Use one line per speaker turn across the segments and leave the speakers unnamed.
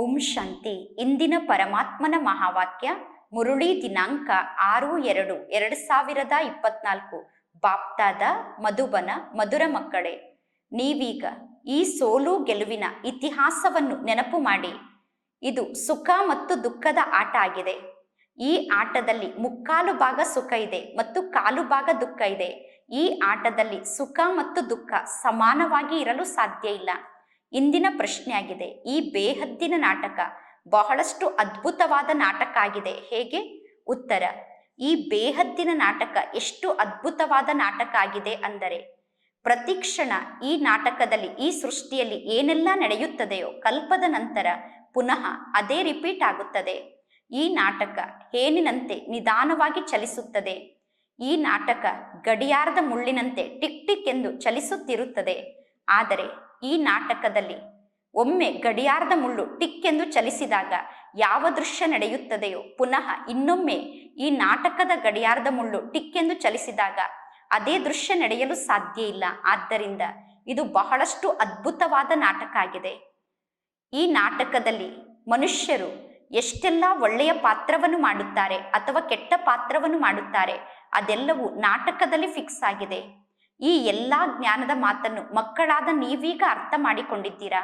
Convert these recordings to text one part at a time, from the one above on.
ಓಂ ಶಾಂತಿ. ಇಂದಿನ ಪರಮಾತ್ಮನ ಮಹಾವಾಕ್ಯ, ಮುರುಳಿ ದಿನಾಂಕ ಆರು ಎರಡು ಎರಡು ಸಾವಿರದ ಇಪ್ಪತ್ನಾಲ್ಕು. ಬಾಪ್ತಾದ, ಮಧುಬನ, ಮಧುರ ಮಕ್ಕಳೇ, ನೀವೀಗ ಈ ಸೋಲು ಗೆಲುವಿನ ಇತಿಹಾಸವನ್ನು ನೆನಪು ಮಾಡಿ. ಇದು ಸುಖ ಮತ್ತು ದುಃಖದ ಆಟ ಆಗಿದೆ. ಈ ಆಟದಲ್ಲಿ ಮುಕ್ಕಾಲು ಭಾಗ ಸುಖ ಇದೆ ಮತ್ತು ಕಾಲು ಭಾಗ ದುಃಖ ಇದೆ. ಈ ಆಟದಲ್ಲಿ ಸುಖ ಮತ್ತು ದುಃಖ ಸಮಾನವಾಗಿ ಇರಲು ಸಾಧ್ಯ ಇಲ್ಲ. ಇಂದಿನ ಪ್ರಶ್ನೆಯಾಗಿದೆ. ಈ ಬೇಹದ್ದಿನ ನಾಟಕ ಬಹಳಷ್ಟು ಅದ್ಭುತವಾದ ನಾಟಕ ಆಗಿದೆ ಹೇಗೆ? ಉತ್ತರ, ಈ ಬೇಹದ್ದಿನ ನಾಟಕ ಎಷ್ಟು ಅದ್ಭುತವಾದ ನಾಟಕ ಆಗಿದೆ ಅಂದರೆ ಪ್ರತಿಕ್ಷಣ ಈ ನಾಟಕದಲ್ಲಿ, ಈ ಸೃಷ್ಟಿಯಲ್ಲಿ ಏನೆಲ್ಲ ನಡೆಯುತ್ತದೆಯೋ ಕಲ್ಪದ ನಂತರ ಪುನಃ ಅದೇ ರಿಪೀಟ್ ಆಗುತ್ತದೆ. ಈ ನಾಟಕ ಹೇನಿನಂತೆ ನಿಧಾನವಾಗಿ ಚಲಿಸುತ್ತದೆ. ಈ ನಾಟಕ ಗಡಿಯಾರದ ಮುಳ್ಳಿನಂತೆ ಟಿಕ್ ಟಿಕ್ ಎಂದು ಚಲಿಸುತ್ತಿರುತ್ತದೆ. ಆದರೆ ಈ ನಾಟಕದಲ್ಲಿ ಒಮ್ಮೆ ಗಡಿಯಾರದ ಮುಳ್ಳು ಟಿಕ್ಕೆಂದು ಚಲಿಸಿದಾಗ ಯಾವ ದೃಶ್ಯ ನಡೆಯುತ್ತದೆಯೋ ಪುನಃ ಇನ್ನೊಮ್ಮೆ ಈ ನಾಟಕದ ಗಡಿಯಾರದ ಮುಳ್ಳು ಟಿಕ್ಕೆಂದು ಚಲಿಸಿದಾಗ ಅದೇ ದೃಶ್ಯ ನಡೆಯಲು ಸಾಧ್ಯ ಇಲ್ಲ. ಆದ್ದರಿಂದ ಇದು ಬಹಳಷ್ಟು ಅದ್ಭುತವಾದ ನಾಟಕ ಆಗಿದೆ. ಈ ನಾಟಕದಲ್ಲಿ ಮನುಷ್ಯರು ಎಷ್ಟೆಲ್ಲ ಒಳ್ಳೆಯ ಪಾತ್ರವನ್ನು ಮಾಡುತ್ತಾರೆ ಅಥವಾ ಕೆಟ್ಟ ಪಾತ್ರವನ್ನು ಮಾಡುತ್ತಾರೆ ಅದೆಲ್ಲವೂ ನಾಟಕದಲ್ಲಿ ಫಿಕ್ಸ್ ಆಗಿದೆ. ಈ ಎಲ್ಲಾ ಜ್ಞಾನದ ಮಾತನ್ನು ಮಕ್ಕಳಾದ ನೀವೀಗ ಅರ್ಥ ಮಾಡಿಕೊಂಡಿದ್ದೀರಾ?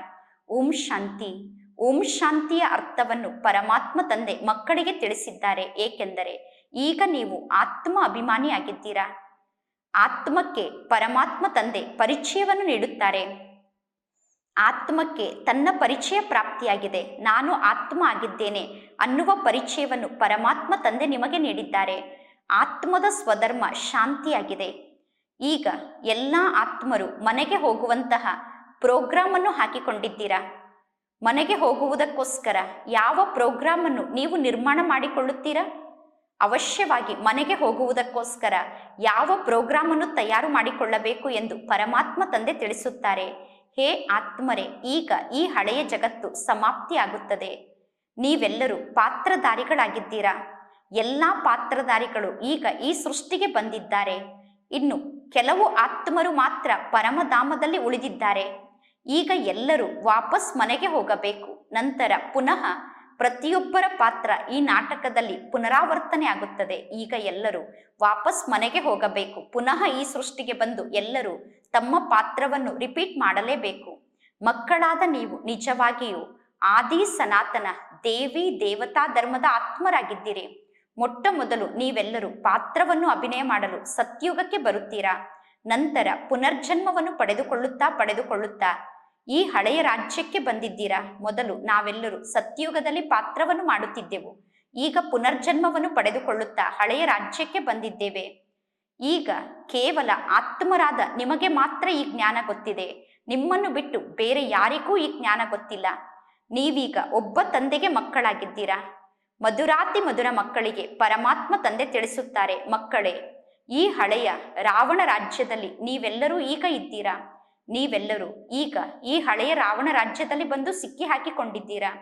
ಓಂ ಶಾಂತಿ. ಓಂ ಶಾಂತಿಯ ಅರ್ಥವನ್ನು ಪರಮಾತ್ಮ ತಂದೆ ಮಕ್ಕಳಿಗೆ ತಿಳಿಸಿದ್ದಾರೆ. ಏಕೆಂದರೆ ಈಗ ನೀವು ಆತ್ಮ ಅಭಿಮಾನಿಯಾಗಿದ್ದೀರಾ ಆತ್ಮಕ್ಕೆ ಪರಮಾತ್ಮ ತಂದೆ ಪರಿಚಯವನ್ನು ನೀಡುತ್ತಾರೆ. ಆತ್ಮಕ್ಕೆ ತನ್ನ ಪರಿಚಯ ಪ್ರಾಪ್ತಿಯಾಗಿದೆ. ನಾನು ಆತ್ಮ ಆಗಿದ್ದೇನೆ ಅನ್ನುವ ಪರಿಚಯವನ್ನು ಪರಮಾತ್ಮ ತಂದೆ ನಿಮಗೆ ನೀಡಿದ್ದಾರೆ. ಆತ್ಮದ ಸ್ವಧರ್ಮ ಶಾಂತಿಯಾಗಿದೆ. ಈಗ ಎಲ್ಲ ಆತ್ಮರು ಮನೆಗೆ ಹೋಗುವಂತಹ ಪ್ರೋಗ್ರಾಮ್ ಅನ್ನು ಹಾಕಿಕೊಂಡಿದ್ದೀರಾ? ಮನೆಗೆ ಹೋಗುವುದಕ್ಕೋಸ್ಕರ ಯಾವ ಪ್ರೋಗ್ರಾಮ್ ಅನ್ನು ನೀವು ನಿರ್ಮಾಣ ಮಾಡಿಕೊಳ್ಳುತ್ತೀರಾ? ಅವಶ್ಯವಾಗಿ ಮನೆಗೆ ಹೋಗುವುದಕ್ಕೋಸ್ಕರ ಯಾವ ಪ್ರೋಗ್ರಾಮ್ ಅನ್ನು ತಯಾರು ಮಾಡಿಕೊಳ್ಳಬೇಕು ಎಂದು ಪರಮಾತ್ಮ ತಂದೆ ತಿಳಿಸುತ್ತಾರೆ. ಹೇ ಆತ್ಮರೇ, ಈಗ ಈ ಹಳೆಯ ಜಗತ್ತು ಸಮಾಪ್ತಿಯಾಗುತ್ತದೆ. ನೀವೆಲ್ಲರೂ ಪಾತ್ರಧಾರಿಗಳಾಗಿದ್ದೀರಾ? ಎಲ್ಲ ಪಾತ್ರಧಾರಿಗಳು ಈಗ ಈ ಸೃಷ್ಟಿಗೆ ಬಂದಿದ್ದಾರೆ. ಇನ್ನು ಕೆಲವು ಆತ್ಮರು ಮಾತ್ರ ಪರಮಧಾಮದಲ್ಲಿ ಉಳಿದಿದ್ದಾರೆ. ಈಗ ಎಲ್ಲರೂ ವಾಪಸ್ ಮನೆಗೆ ಹೋಗಬೇಕು. ನಂತರ ಪುನಃ ಪ್ರತಿಯೊಬ್ಬರ ಪಾತ್ರ ಈ ನಾಟಕದಲ್ಲಿ ಪುನರಾವರ್ತನೆ ಆಗುತ್ತದೆ. ಈಗ ಎಲ್ಲರೂ ವಾಪಸ್ ಮನೆಗೆ ಹೋಗಬೇಕು. ಪುನಃ ಈ ಸೃಷ್ಟಿಗೆ ಬಂದು ಎಲ್ಲರೂ ತಮ್ಮ ಪಾತ್ರವನ್ನು ರಿಪೀಟ್ ಮಾಡಲೇಬೇಕು. ಮಕ್ಕಳಾದ ನೀವು ನಿಜವಾಗಿಯೂ ಆದಿ ಸನಾತನ ದೇವಿ ದೇವತಾ ಧರ್ಮದ ಆತ್ಮರಾಗಿದ್ದೀರಿ. ಮೊಟ್ಟ ಮೊದಲು ನೀವೆಲ್ಲರೂ ಪಾತ್ರವನ್ನು ಅಭಿನಯ ಮಾಡಲು ಸತ್ಯುಗಕ್ಕೆ ಬರುತ್ತೀರಾ? ನಂತರ ಪುನರ್ಜನ್ಮವನ್ನು ಪಡೆದುಕೊಳ್ಳುತ್ತಾ ಪಡೆದುಕೊಳ್ಳುತ್ತಾ ಈ ಹಳೆಯ ರಾಜ್ಯಕ್ಕೆ ಬಂದಿದ್ದೀರಾ? ಮೊದಲು ನಾವೆಲ್ಲರೂ ಸತ್ಯುಗದಲ್ಲಿ ಪಾತ್ರವನ್ನು ಮಾಡುತ್ತಿದ್ದೆವು. ಈಗ ಪುನರ್ಜನ್ಮವನ್ನು ಪಡೆದುಕೊಳ್ಳುತ್ತಾ ಹಳೆಯ ರಾಜ್ಯಕ್ಕೆ ಬಂದಿದ್ದೇವೆ. ಈಗ ಕೇವಲ ಆತ್ಮರಾದ ನಿಮಗೆ ಮಾತ್ರ ಈ ಜ್ಞಾನ ಗೊತ್ತಿದೆ. ನಿಮ್ಮನ್ನು ಬಿಟ್ಟು ಬೇರೆ ಯಾರಿಗೂ ಈ ಜ್ಞಾನ ಗೊತ್ತಿಲ್ಲ. ನೀವೀಗ ಒಬ್ಬ ತಂದೆಗೆ ಮಕ್ಕಳಾಗಿದ್ದೀರಾ? ಮಧುರಾತಿ ಮಧುರ ಮಕ್ಕಳಿಗೆ ಪರಮಾತ್ಮ ತಂದೆ ತಿಳಿಸುತ್ತಾರೆ, ಮಕ್ಕಳೇ, ಈ ಹಳೆಯ ರಾವಣ ರಾಜ್ಯದಲ್ಲಿ ನೀವೆಲ್ಲರೂ ಈಗ ಇದ್ದೀರಾ? ನೀವೆಲ್ಲರೂ ಈಗ ಈ ಹಳೆಯ ರಾವಣ ರಾಜ್ಯದಲ್ಲಿ ಬಂದು ಸಿಕ್ಕಿ ಹಾಕಿಕೊಂಡಿದ್ದೀರಾ?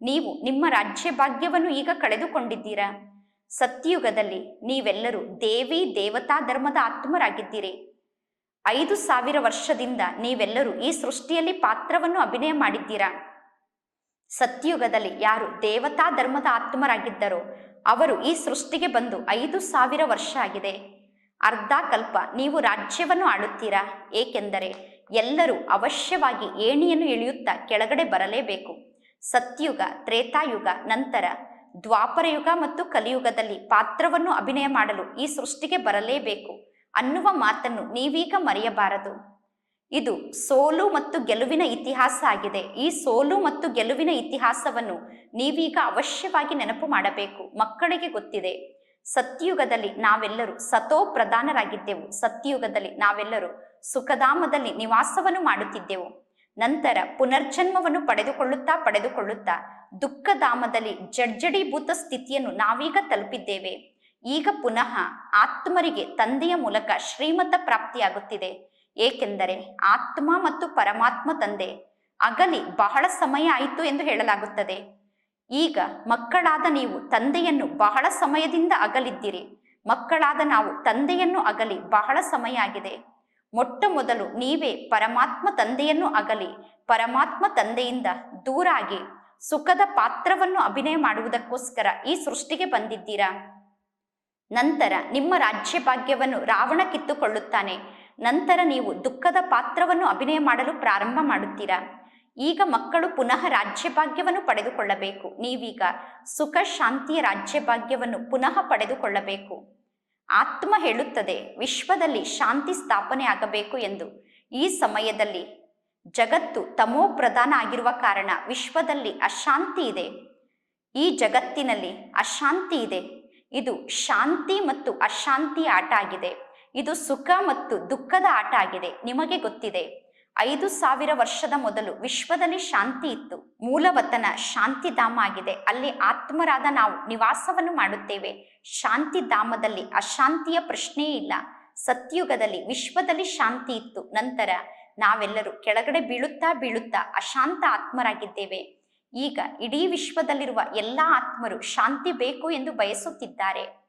ನೀವು ನಿಮ್ಮ ರಾಜ್ಯ ಭಾಗ್ಯವನ್ನು ಈಗ ಕಳೆದುಕೊಂಡಿದ್ದೀರಾ? ಸತ್ಯುಗದಲ್ಲಿ ನೀವೆಲ್ಲರೂ ದೇವಿ ದೇವತಾ ಧರ್ಮದ ಆತ್ಮರಾಗಿದ್ದೀರಿ. ಐದು ಸಾವಿರ ವರ್ಷದಿಂದ ನೀವೆಲ್ಲರೂ ಈ ಸೃಷ್ಟಿಯಲ್ಲಿ ಪಾತ್ರವನ್ನು ಅಭಿನಯ ಮಾಡಿದ್ದೀರಾ? ಸತ್ಯುಗದಲ್ಲಿ ಯಾರು ದೇವತಾ ಧರ್ಮದ ಆತ್ಮರಾಗಿದ್ದರೋ ಅವರು ಈ ಸೃಷ್ಟಿಗೆ ಬಂದು ಐದು ಸಾವಿರ ವರ್ಷ ಆಗಿದೆ. ಅರ್ಧ ಕಲ್ಪ ನೀವು ರಾಜ್ಯವನ್ನು ಆಳುತ್ತೀರಾ? ಏಕೆಂದರೆ ಎಲ್ಲರೂ ಅವಶ್ಯವಾಗಿ ಏಣಿಯನ್ನು ಇಳಿಯುತ್ತಾ ಕೆಳಗಡೆ ಬರಲೇಬೇಕು. ಸತ್ಯುಗ, ತ್ರೇತಾಯುಗ, ನಂತರ ದ್ವಾಪರಯುಗ ಮತ್ತು ಕಲಿಯುಗದಲ್ಲಿ ಪಾತ್ರವನ್ನು ಅಭಿನಯ ಮಾಡಲು ಈ ಸೃಷ್ಟಿಗೆ ಬರಲೇಬೇಕು ಅನ್ನುವ ಮಾತನ್ನು ನೀವೀಗ ಮರೆಯಬಾರದು. ಇದು ಸೋಲು ಮತ್ತು ಗೆಲುವಿನ ಇತಿಹಾಸ ಆಗಿದೆ. ಈ ಸೋಲು ಮತ್ತು ಗೆಲುವಿನ ಇತಿಹಾಸವನ್ನು ನೀವೀಗ ಅವಶ್ಯವಾಗಿ ನೆನಪು ಮಾಡಬೇಕು. ಮಕ್ಕಳಿಗೆ ಗೊತ್ತಿದೆ, ಸತ್ಯುಗದಲ್ಲಿ ನಾವೆಲ್ಲರೂ ಸತೋ ಪ್ರಧಾನರಾಗಿದ್ದೆವು. ಸತ್ಯುಗದಲ್ಲಿ ನಾವೆಲ್ಲರೂ ಸುಖಧಾಮದಲ್ಲಿ ನಿವಾಸವನ್ನು ಮಾಡುತ್ತಿದ್ದೆವು. ನಂತರ ಪುನರ್ಜನ್ಮವನ್ನು ಪಡೆದುಕೊಳ್ಳುತ್ತಾ ಪಡೆದುಕೊಳ್ಳುತ್ತಾ ದುಃಖಧಾಮದಲ್ಲಿ ಜಡ್ಜಡೀಭೂತ ಸ್ಥಿತಿಯನ್ನು ನಾವೀಗ ತಲುಪಿದ್ದೇವೆ. ಈಗ ಪುನಃ ಆತ್ಮರಿಗೆ ತಂದೆಯ ಮೂಲಕ ಶ್ರೀಮತ ಪ್ರಾಪ್ತಿಯಾಗುತ್ತಿದೆ. ಏಕೆಂದರೆ ಆತ್ಮ ಮತ್ತು ಪರಮಾತ್ಮ ತಂದೆ. ಅಗಲಿ ಬಹಳ ಸಮಯ ಆಯಿತು ಎಂದು ಹೇಳಲಾಗುತ್ತದೆ. ಈಗ ಮಕ್ಕಳಾದ ನೀವು ತಂದೆಯನ್ನು ಬಹಳ ಸಮಯದಿಂದ ಅಗಲಿದ್ದೀರಿ. ಮಕ್ಕಳಾದ ನಾವು ತಂದೆಯನ್ನು ಅಗಲಿ ಬಹಳ ಸಮಯ ಆಗಿದೆ. ಮೊಟ್ಟ ಮೊದಲು ನೀವೇ ಪರಮಾತ್ಮ ತಂದೆಯನ್ನು ಅಗಲಿ, ಪರಮಾತ್ಮ ತಂದೆಯಿಂದ ದೂರಾಗಿ ಸುಖದ ಪಾತ್ರವನ್ನು ಅಭಿನಯ ಮಾಡುವುದಕ್ಕೋಸ್ಕರ ಈ ಸೃಷ್ಟಿಗೆ ಬಂದಿದ್ದೀರಾ? ನಂತರ ನಿಮ್ಮ ರಾಜ್ಯ ಭಾಗ್ಯವನ್ನು ರಾವಣ ಕಿತ್ತುಕೊಳ್ಳುತ್ತಾನೆ. ನಂತರ ನೀವು ದುಃಖದ ಪಾತ್ರವನ್ನು ಅಭಿನಯ ಮಾಡಲು ಪ್ರಾರಂಭ ಮಾಡುತ್ತೀರಾ? ಈಗ ಮಕ್ಕಳು ಪುನಃ ರಾಜ್ಯಭಾಗ್ಯವನ್ನು ಪಡೆದುಕೊಳ್ಳಬೇಕು. ನೀವೀಗ ಸುಖ, ಶಾಂತಿಯ ರಾಜ್ಯಭಾಗ್ಯವನ್ನು ಪುನಃ ಪಡೆದುಕೊಳ್ಳಬೇಕು. ಆತ್ಮ ಹೇಳುತ್ತದೆ, ವಿಶ್ವದಲ್ಲಿ ಶಾಂತಿ ಸ್ಥಾಪನೆ ಆಗಬೇಕು ಎಂದು. ಈ ಸಮಯದಲ್ಲಿ ಜಗತ್ತು ತಮೋ ಪ್ರಧಾನ ಆಗಿರುವ ಕಾರಣ ವಿಶ್ವದಲ್ಲಿ ಅಶಾಂತಿ ಇದೆ. ಈ ಜಗತ್ತಿನಲ್ಲಿ ಅಶಾಂತಿ ಇದೆ. ಇದು ಶಾಂತಿ ಮತ್ತು ಅಶಾಂತಿ ಆಟ ಆಗಿದೆ. ಇದು ಸುಖ ಮತ್ತು ದುಃಖದ ಆಟ ಆಗಿದೆ. ನಿಮಗೆ ಗೊತ್ತಿದೆ. ಐದು ಸಾವಿರ ವರ್ಷದ ಮೊದಲು ವಿಶ್ವದಲ್ಲಿ ಶಾಂತಿ ಇತ್ತು. ಮೂಲವತನ ಶಾಂತಿಧಾಮ ಆಗಿದೆ. ಅಲ್ಲಿ ಆತ್ಮರಾದ ನಾವು ನಿವಾಸವನ್ನು ಮಾಡುತ್ತೇವೆ. ಶಾಂತಿಧಾಮದಲ್ಲಿ ಅಶಾಂತಿಯ ಪ್ರಶ್ನೆಯೇ ಇಲ್ಲ. ಸತ್ಯುಗದಲ್ಲಿ ವಿಶ್ವದಲ್ಲಿ ಶಾಂತಿ ಇತ್ತು. ನಂತರ ನಾವೆಲ್ಲರೂ ಕೆಳಗಡೆ ಬೀಳುತ್ತಾ ಬೀಳುತ್ತಾ ಅಶಾಂತ ಆತ್ಮರಾಗಿದ್ದೇವೆ. ಈಗ ಇಡೀ ವಿಶ್ವದಲ್ಲಿರುವ ಎಲ್ಲ ಆತ್ಮರು ಶಾಂತಿ ಬೇಕು ಎಂದು ಬಯಸುತ್ತಿದ್ದಾರೆ.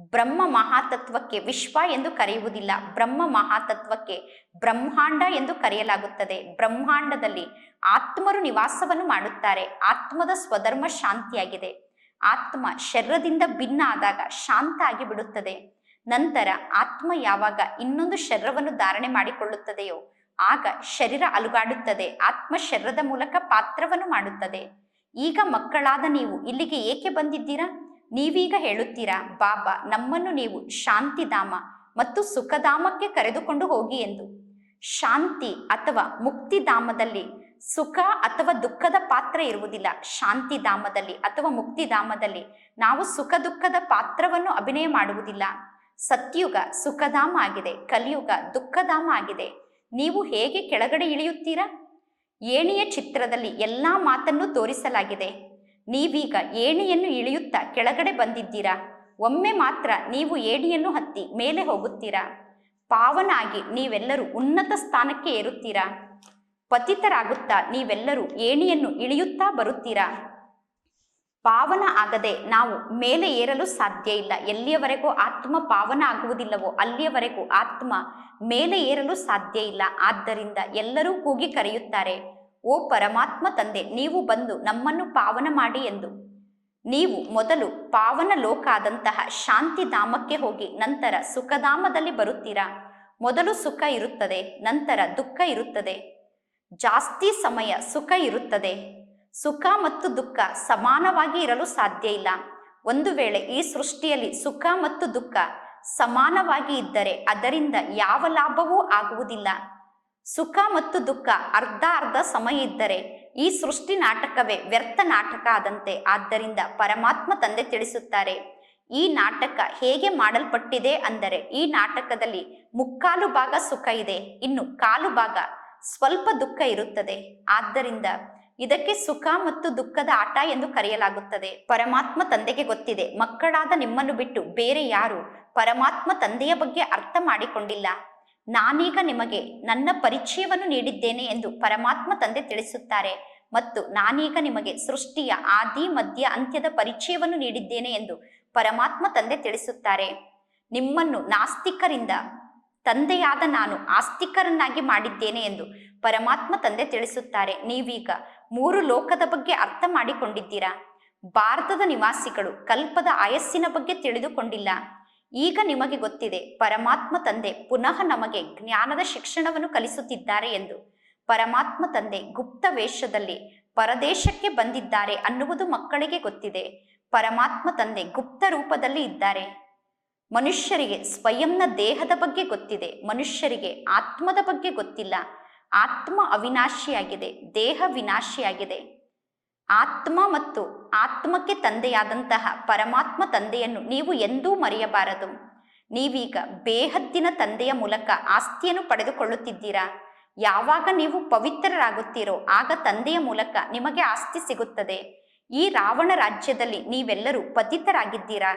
ಬ್ರಹ್ಮ ಮಹಾತತ್ವಕ್ಕೆ ವಿಶ್ವ ಎಂದು ಕರೆಯುವುದಿಲ್ಲ. ಬ್ರಹ್ಮ ಮಹಾತತ್ವಕ್ಕೆ ಬ್ರಹ್ಮಾಂಡ ಎಂದು ಕರೆಯಲಾಗುತ್ತದೆ. ಬ್ರಹ್ಮಾಂಡದಲ್ಲಿ ಆತ್ಮರು ನಿವಾಸವನ್ನು ಮಾಡುತ್ತಾರೆ. ಆತ್ಮದ ಸ್ವಧರ್ಮ ಶಾಂತಿಯಾಗಿದೆ. ಆತ್ಮ ಶರೀರದಿಂದ ಭಿನ್ನ ಆದಾಗ ಶಾಂತ ಆಗಿ ಬಿಡುತ್ತದೆ ನಂತರ ಆತ್ಮ ಯಾವಾಗ ಇನ್ನೊಂದು ಶರೀರವನ್ನು ಧಾರಣೆ ಮಾಡಿಕೊಳ್ಳುತ್ತದೆಯೋ ಆಗ ಶರೀರ ಅಲುಗಾಡುತ್ತದೆ. ಆತ್ಮ ಶರೀರದ ಮೂಲಕ ಪಾತ್ರವನ್ನು ಮಾಡುತ್ತದೆ. ಈಗ ಮಕ್ಕಳಾದ ನೀವು ಇಲ್ಲಿಗೆ ಏಕೆ ಬಂದಿದ್ದೀರಾ? ನೀವೀಗ ಹೇಳುತ್ತೀರಾ, ಬಾಬಾ, ನಮ್ಮನ್ನು ನೀವು ಶಾಂತಿಧಾಮ ಮತ್ತು ಸುಖಧಾಮಕ್ಕೆ ಕರೆದುಕೊಂಡು ಹೋಗಿ ಎಂದು. ಶಾಂತಿ ಅಥವಾ ಮುಕ್ತಿಧಾಮದಲ್ಲಿ ಸುಖ ಅಥವಾ ದುಃಖದ ಪಾತ್ರ ಇರುವುದಿಲ್ಲ. ಶಾಂತಿಧಾಮದಲ್ಲಿ ಅಥವಾ ಮುಕ್ತಿಧಾಮದಲ್ಲಿ ನಾವು ಸುಖ ದುಃಖದ ಪಾತ್ರವನ್ನು ಅಭಿನಯ ಮಾಡುವುದಿಲ್ಲ. ಸತ್ಯುಗ ಸುಖಧಾಮ ಆಗಿದೆ, ಕಲಿಯುಗ ದುಃಖಧಾಮ ಆಗಿದೆ. ನೀವು ಹೇಗೆ ಕೆಳಗಡೆ ಇಳಿಯುತ್ತೀರಾ? ಏಣಿಯ ಚಿತ್ರದಲ್ಲಿ ಎಲ್ಲಾ ಮಾತನ್ನು ತೋರಿಸಲಾಗಿದೆ. ನೀವೀಗ ಏಣಿಯನ್ನು ಇಳಿಯುತ್ತಾ ಕೆಳಗಡೆ ಬಂದಿದ್ದೀರಾ? ಒಮ್ಮೆ ಮಾತ್ರ ನೀವು ಏಣಿಯನ್ನು ಹತ್ತಿ ಮೇಲೆ ಹೋಗುತ್ತೀರಾ? ಪಾವನಾಗಿ ನೀವೆಲ್ಲರೂ ಉನ್ನತ ಸ್ಥಾನಕ್ಕೆ ಏರುತ್ತೀರಾ? ಪತಿತರಾಗುತ್ತಾ ನೀವೆಲ್ಲರೂ ಏಣಿಯನ್ನು ಇಳಿಯುತ್ತಾ ಬರುತ್ತೀರಾ? ಪಾವನ ಆಗದೆ ನಾವು ಮೇಲೆ ಏರಲು ಸಾಧ್ಯ ಇಲ್ಲ. ಎಲ್ಲಿಯವರೆಗೂ ಆತ್ಮ ಪಾವನ ಆಗುವುದಿಲ್ಲವೋ ಅಲ್ಲಿಯವರೆಗೂ ಆತ್ಮ ಮೇಲೆ ಏರಲು ಸಾಧ್ಯ ಇಲ್ಲ. ಆದ್ದರಿಂದ ಎಲ್ಲರೂ ಕೂಗಿ ಕರೆಯುತ್ತಾರೆ. ಓ ಪರಮಾತ್ಮ ತಂದೆ, ನೀವು ಬಂದು ನಮ್ಮನ್ನು ಪಾವನ ಮಾಡಿ ಎಂದು. ನೀವು ಮೊದಲು ಪಾವನ ಲೋಕ ಆದಂತಹ ಶಾಂತಿಧಾಮಕ್ಕೆ ಹೋಗಿ, ನಂತರ ಸುಖಧಾಮದಲ್ಲಿ ಬರುತ್ತೀರಾ? ಮೊದಲು ಸುಖ ಇರುತ್ತದೆ, ನಂತರ ದುಃಖ ಇರುತ್ತದೆ. ಜಾಸ್ತಿ ಸಮಯ ಸುಖ ಇರುತ್ತದೆ. ಸುಖ ಮತ್ತು ದುಃಖ ಸಮಾನವಾಗಿ ಇರಲು ಸಾಧ್ಯ ಇಲ್ಲ. ಒಂದು ವೇಳೆ ಈ ಸೃಷ್ಟಿಯಲ್ಲಿ ಸುಖ ಮತ್ತು ದುಃಖ ಸಮಾನವಾಗಿ ಇದ್ದರೆ ಅದರಿಂದ ಯಾವ ಲಾಭವೂ ಆಗುವುದಿಲ್ಲ. ಸುಖ ಮತ್ತು ದುಃಖ ಅರ್ಧ ಅರ್ಧ ಸಮಯ ಇದ್ದರೆ ಈ ಸೃಷ್ಟಿ ನಾಟಕವೇ ವ್ಯರ್ಥ ನಾಟಕ ಆದಂತೆ. ಆದ್ದರಿಂದ ಪರಮಾತ್ಮ ತಂದೆ ತಿಳಿಸುತ್ತಾರೆ, ಈ ನಾಟಕ ಹೇಗೆ ಮಾಡಲ್ಪಟ್ಟಿದೆ ಅಂದರೆ, ಈ ನಾಟಕದಲ್ಲಿ ಮುಕ್ಕಾಲು ಭಾಗ ಸುಖ ಇದೆ, ಇನ್ನು ಕಾಲು ಭಾಗ ಸ್ವಲ್ಪ ದುಃಖ ಇರುತ್ತದೆ. ಆದ್ದರಿಂದ ಇದಕ್ಕೆ ಸುಖ ಮತ್ತು ದುಃಖದ ಆಟ ಎಂದು ಕರೆಯಲಾಗುತ್ತದೆ. ಪರಮಾತ್ಮ ತಂದೆಗೆ ಗೊತ್ತಿದೆ, ಮಕ್ಕಳಾದ ನಿಮ್ಮನ್ನು ಬಿಟ್ಟು ಬೇರೆ ಯಾರು ಪರಮಾತ್ಮ ತಂದೆಯ ಬಗ್ಗೆ ಅರ್ಥ ಮಾಡಿಕೊಂಡಿಲ್ಲ. ನಾನೀಗ ನಿಮಗೆ ನನ್ನ ಪರಿಚಯವನ್ನು ನೀಡಿದ್ದೇನೆ ಎಂದು ಪರಮಾತ್ಮ ತಂದೆ ತಿಳಿಸುತ್ತಾರೆ ಮತ್ತು ನಾನೀಗ ನಿಮಗೆ ಸೃಷ್ಟಿಯ ಆದಿ, ಮಧ್ಯ, ಅಂತ್ಯದ ಪರಿಚಯವನ್ನು ನೀಡಿದ್ದೇನೆ ಎಂದು ಪರಮಾತ್ಮ ತಂದೆ ತಿಳಿಸುತ್ತಾರೆ. ನಿಮ್ಮನ್ನು ನಾಸ್ತಿಕರಿಂದ, ತಂದೆಯಾದ ನಾನು ಆಸ್ತಿಕರನ್ನಾಗಿ ಮಾಡಿದ್ದೇನೆ ಎಂದು ಪರಮಾತ್ಮ ತಂದೆ ತಿಳಿಸುತ್ತಾರೆ. ನೀವೀಗ ಮೂರು ಲೋಕದ ಬಗ್ಗೆ ಅರ್ಥ ಮಾಡಿಕೊಂಡಿದ್ದೀರಾ? ಭಾರತದ ನಿವಾಸಿಗಳು ಕಲ್ಪದ ಆಯಸ್ಸಿನ ಬಗ್ಗೆ ತಿಳಿದುಕೊಂಡಿಲ್ಲ. ಈಗ ನಿಮಗೆ ಗೊತ್ತಿದೆ, ಪರಮಾತ್ಮ ತಂದೆ ಪುನಃ ನಮಗೆ ಜ್ಞಾನದ ಶಿಕ್ಷಣವನ್ನು ಕಲಿಸುತ್ತಿದ್ದಾರೆ ಎಂದು. ಪರಮಾತ್ಮ ತಂದೆ ಗುಪ್ತ ವೇಷದಲ್ಲಿ ಪರದೇಶಕ್ಕೆ ಬಂದಿದ್ದಾರೆ ಅನ್ನುವುದು ಮಕ್ಕಳಿಗೆ ಗೊತ್ತಿದೆ. ಪರಮಾತ್ಮ ತಂದೆ ಗುಪ್ತ ರೂಪದಲ್ಲಿ ಇದ್ದಾರೆ. ಮನುಷ್ಯರಿಗೆ ಸ್ವಯಂನ ದೇಹದ ಬಗ್ಗೆ ಗೊತ್ತಿದೆ, ಮನುಷ್ಯರಿಗೆ ಆತ್ಮದ ಬಗ್ಗೆ ಗೊತ್ತಿಲ್ಲ. ಆತ್ಮ ಅವಿನಾಶಿಯಾಗಿದೆ, ದೇಹ ವಿನಾಶಿಯಾಗಿದೆ. ಆತ್ಮ ಮತ್ತು ಆತ್ಮಕ್ಕೆ ತಂದೆಯಾದಂತಹ ಪರಮಾತ್ಮ ತಂದೆಯನ್ನು ನೀವು ಎಂದೂ ಮರೆಯಬಾರದು. ನೀವೀಗ ಬೇಹದ್ದಿನ ತಂದೆಯ ಮೂಲಕ ಆಸ್ತಿಯನ್ನು ಪಡೆದುಕೊಳ್ಳುತ್ತಿದ್ದೀರಾ? ಯಾವಾಗ ನೀವು ಪವಿತ್ರರಾಗುತ್ತೀರೋ ಆಗ ತಂದೆಯ ಮೂಲಕ ನಿಮಗೆ ಆಸ್ತಿ ಸಿಗುತ್ತದೆ. ಈ ರಾವಣ ರಾಜ್ಯದಲ್ಲಿ ನೀವೆಲ್ಲರೂ ಪತಿತರಾಗಿದ್ದೀರಾ?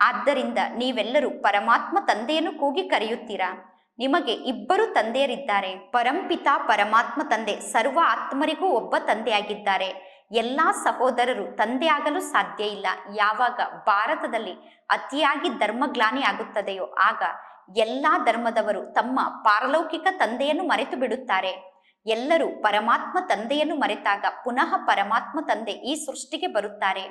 ಆದ್ದರಿಂದ ನೀವೆಲ್ಲರೂ ಪರಮಾತ್ಮ ತಂದೆಯನ್ನು ಕೂಗಿ ಕರೆಯುತ್ತೀರಾ? ನಿಮಗೆ ಇಬ್ಬರು ತಂದೆಯರಿದ್ದಾರೆ. ಪರಂಪಿತ ಪರಮಾತ್ಮ ತಂದೆ ಸರ್ವ ಆತ್ಮರಿಗೂ ಒಬ್ಬ ತಂದೆಯಾಗಿದ್ದಾರೆ. ಎಲ್ಲಾ ಸಹೋದರರು ತಂದೆಯಾಗಲು ಸಾಧ್ಯ ಇಲ್ಲ. ಯಾವಾಗ ಭಾರತದಲ್ಲಿ ಅತಿಯಾಗಿ ಧರ್ಮಗ್ಲಾನಿ ಆಗುತ್ತದೆಯೋ ಆಗ ಎಲ್ಲಾ ಧರ್ಮದವರು ತಮ್ಮ ಪಾರಲೌಕಿಕ ತಂದೆಯನ್ನು ಮರೆತು ಬಿಡುತ್ತಾರೆ. ಎಲ್ಲರೂ ಪರಮಾತ್ಮ ತಂದೆಯನ್ನು ಮರೆತಾಗ ಪುನಃ ಪರಮಾತ್ಮ ತಂದೆ ಈ ಸೃಷ್ಟಿಗೆ ಬರುತ್ತಾರೆ.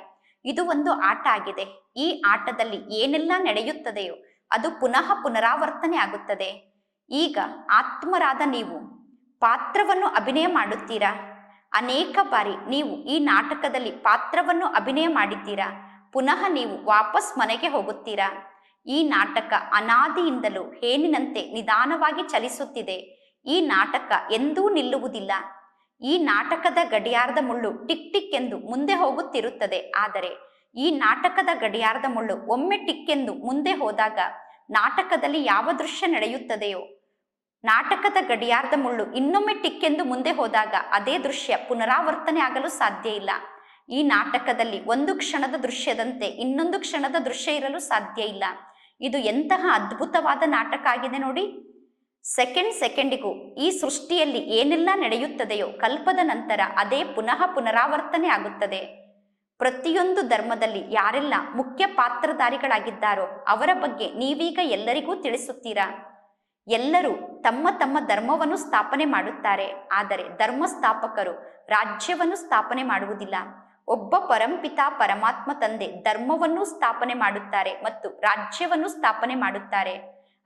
ಇದು ಒಂದು ಆಟ ಆಗಿದೆ. ಈ ಆಟದಲ್ಲಿ ಏನೆಲ್ಲ ನಡೆಯುತ್ತದೆಯೋ ಅದು ಪುನಃ ಪುನರಾವರ್ತನೆ ಆಗುತ್ತದೆ. ಈಗ ಆತ್ಮರಾದ ನೀವು ಪಾತ್ರವನ್ನು ಅಭಿನಯ ಮಾಡುತ್ತೀರಾ? ಅನೇಕ ಬಾರಿ ನೀವು ಈ ನಾಟಕದಲ್ಲಿ ಪಾತ್ರವನ್ನು ಅಭಿನಯ ಮಾಡಿದ್ದೀರಾ? ಪುನಃ ನೀವು ವಾಪಸ್ ಮನೆಗೆ ಹೋಗುತ್ತೀರಾ? ಈ ನಾಟಕ ಅನಾದಿಯಿಂದಲೂ ಹೇನಿನಂತೆ ನಿಧಾನವಾಗಿ ಚಲಿಸುತ್ತಿದೆ. ಈ ನಾಟಕ ಎಂದೂ ನಿಲ್ಲುವುದಿಲ್ಲ. ಈ ನಾಟಕದ ಗಡಿಯಾರದ ಮುಳ್ಳು ಟಿಕ್ ಟಿಕ್ ಎಂದು ಮುಂದೆ ಹೋಗುತ್ತಿರುತ್ತದೆ. ಆದರೆ ಈ ನಾಟಕದ ಗಡಿಯಾರದ ಮುಳ್ಳು ಒಮ್ಮೆ ಟಿಕ್ ಎಂದು ಮುಂದೆ ಹೋದಾಗ ನಾಟಕದಲ್ಲಿ ಯಾವ ದೃಶ್ಯ ನಡೆಯುತ್ತದೆಯೋ ನಾಟಕದ ಗಡಿಯಾರದ ಮುಳ್ಳು ಇನ್ನೊಮ್ಮೆ ಟಿಕ್ಕೆಂದು ಮುಂದೆ ಹೋದಾಗ ಅದೇ ದೃಶ್ಯ ಪುನರಾವರ್ತನೆ ಆಗಲು ಸಾಧ್ಯ ಇಲ್ಲ. ಈ ನಾಟಕದಲ್ಲಿ ಒಂದು ಕ್ಷಣದ ದೃಶ್ಯದಂತೆ ಇನ್ನೊಂದು ಕ್ಷಣದ ದೃಶ್ಯ ಇರಲು ಸಾಧ್ಯ ಇಲ್ಲ. ಇದು ಎಂತಹ ಅದ್ಭುತವಾದ ನಾಟಕ ಆಗಿದೆ ನೋಡಿ. ಸೆಕೆಂಡ್ ಸೆಕೆಂಡಿಗೂ ಈ ಸೃಷ್ಟಿಯಲ್ಲಿ ಏನೆಲ್ಲ ನಡೆಯುತ್ತದೆಯೋ ಕಲ್ಪದ ನಂತರ ಅದೇ ಪುನಃ ಪುನರಾವರ್ತನೆ ಆಗುತ್ತದೆ. ಪ್ರತಿಯೊಂದು ಧರ್ಮದಲ್ಲಿ ಯಾರೆಲ್ಲ ಮುಖ್ಯ ಪಾತ್ರಧಾರಿಗಳಾಗಿದ್ದಾರೋ ಅವರ ಬಗ್ಗೆ ನೀವೀಗ ಎಲ್ಲರಿಗೂ ತಿಳಿಸುತ್ತೀರಾ? ಎಲ್ಲರೂ ತಮ್ಮ ತಮ್ಮ ಧರ್ಮವನ್ನು ಸ್ಥಾಪನೆ ಮಾಡುತ್ತಾರೆ. ಆದರೆ ಧರ್ಮ ಸ್ಥಾಪಕರು ರಾಜ್ಯವನ್ನು ಸ್ಥಾಪನೆ ಮಾಡುವುದಿಲ್ಲ. ಒಬ್ಬ ಪರಂಪಿತಾ ಪರಮಾತ್ಮ ತಂದೆ ಧರ್ಮವನ್ನು ಸ್ಥಾಪನೆ ಮಾಡುತ್ತಾರೆ ಮತ್ತು ರಾಜ್ಯವನ್ನು ಸ್ಥಾಪನೆ ಮಾಡುತ್ತಾರೆ.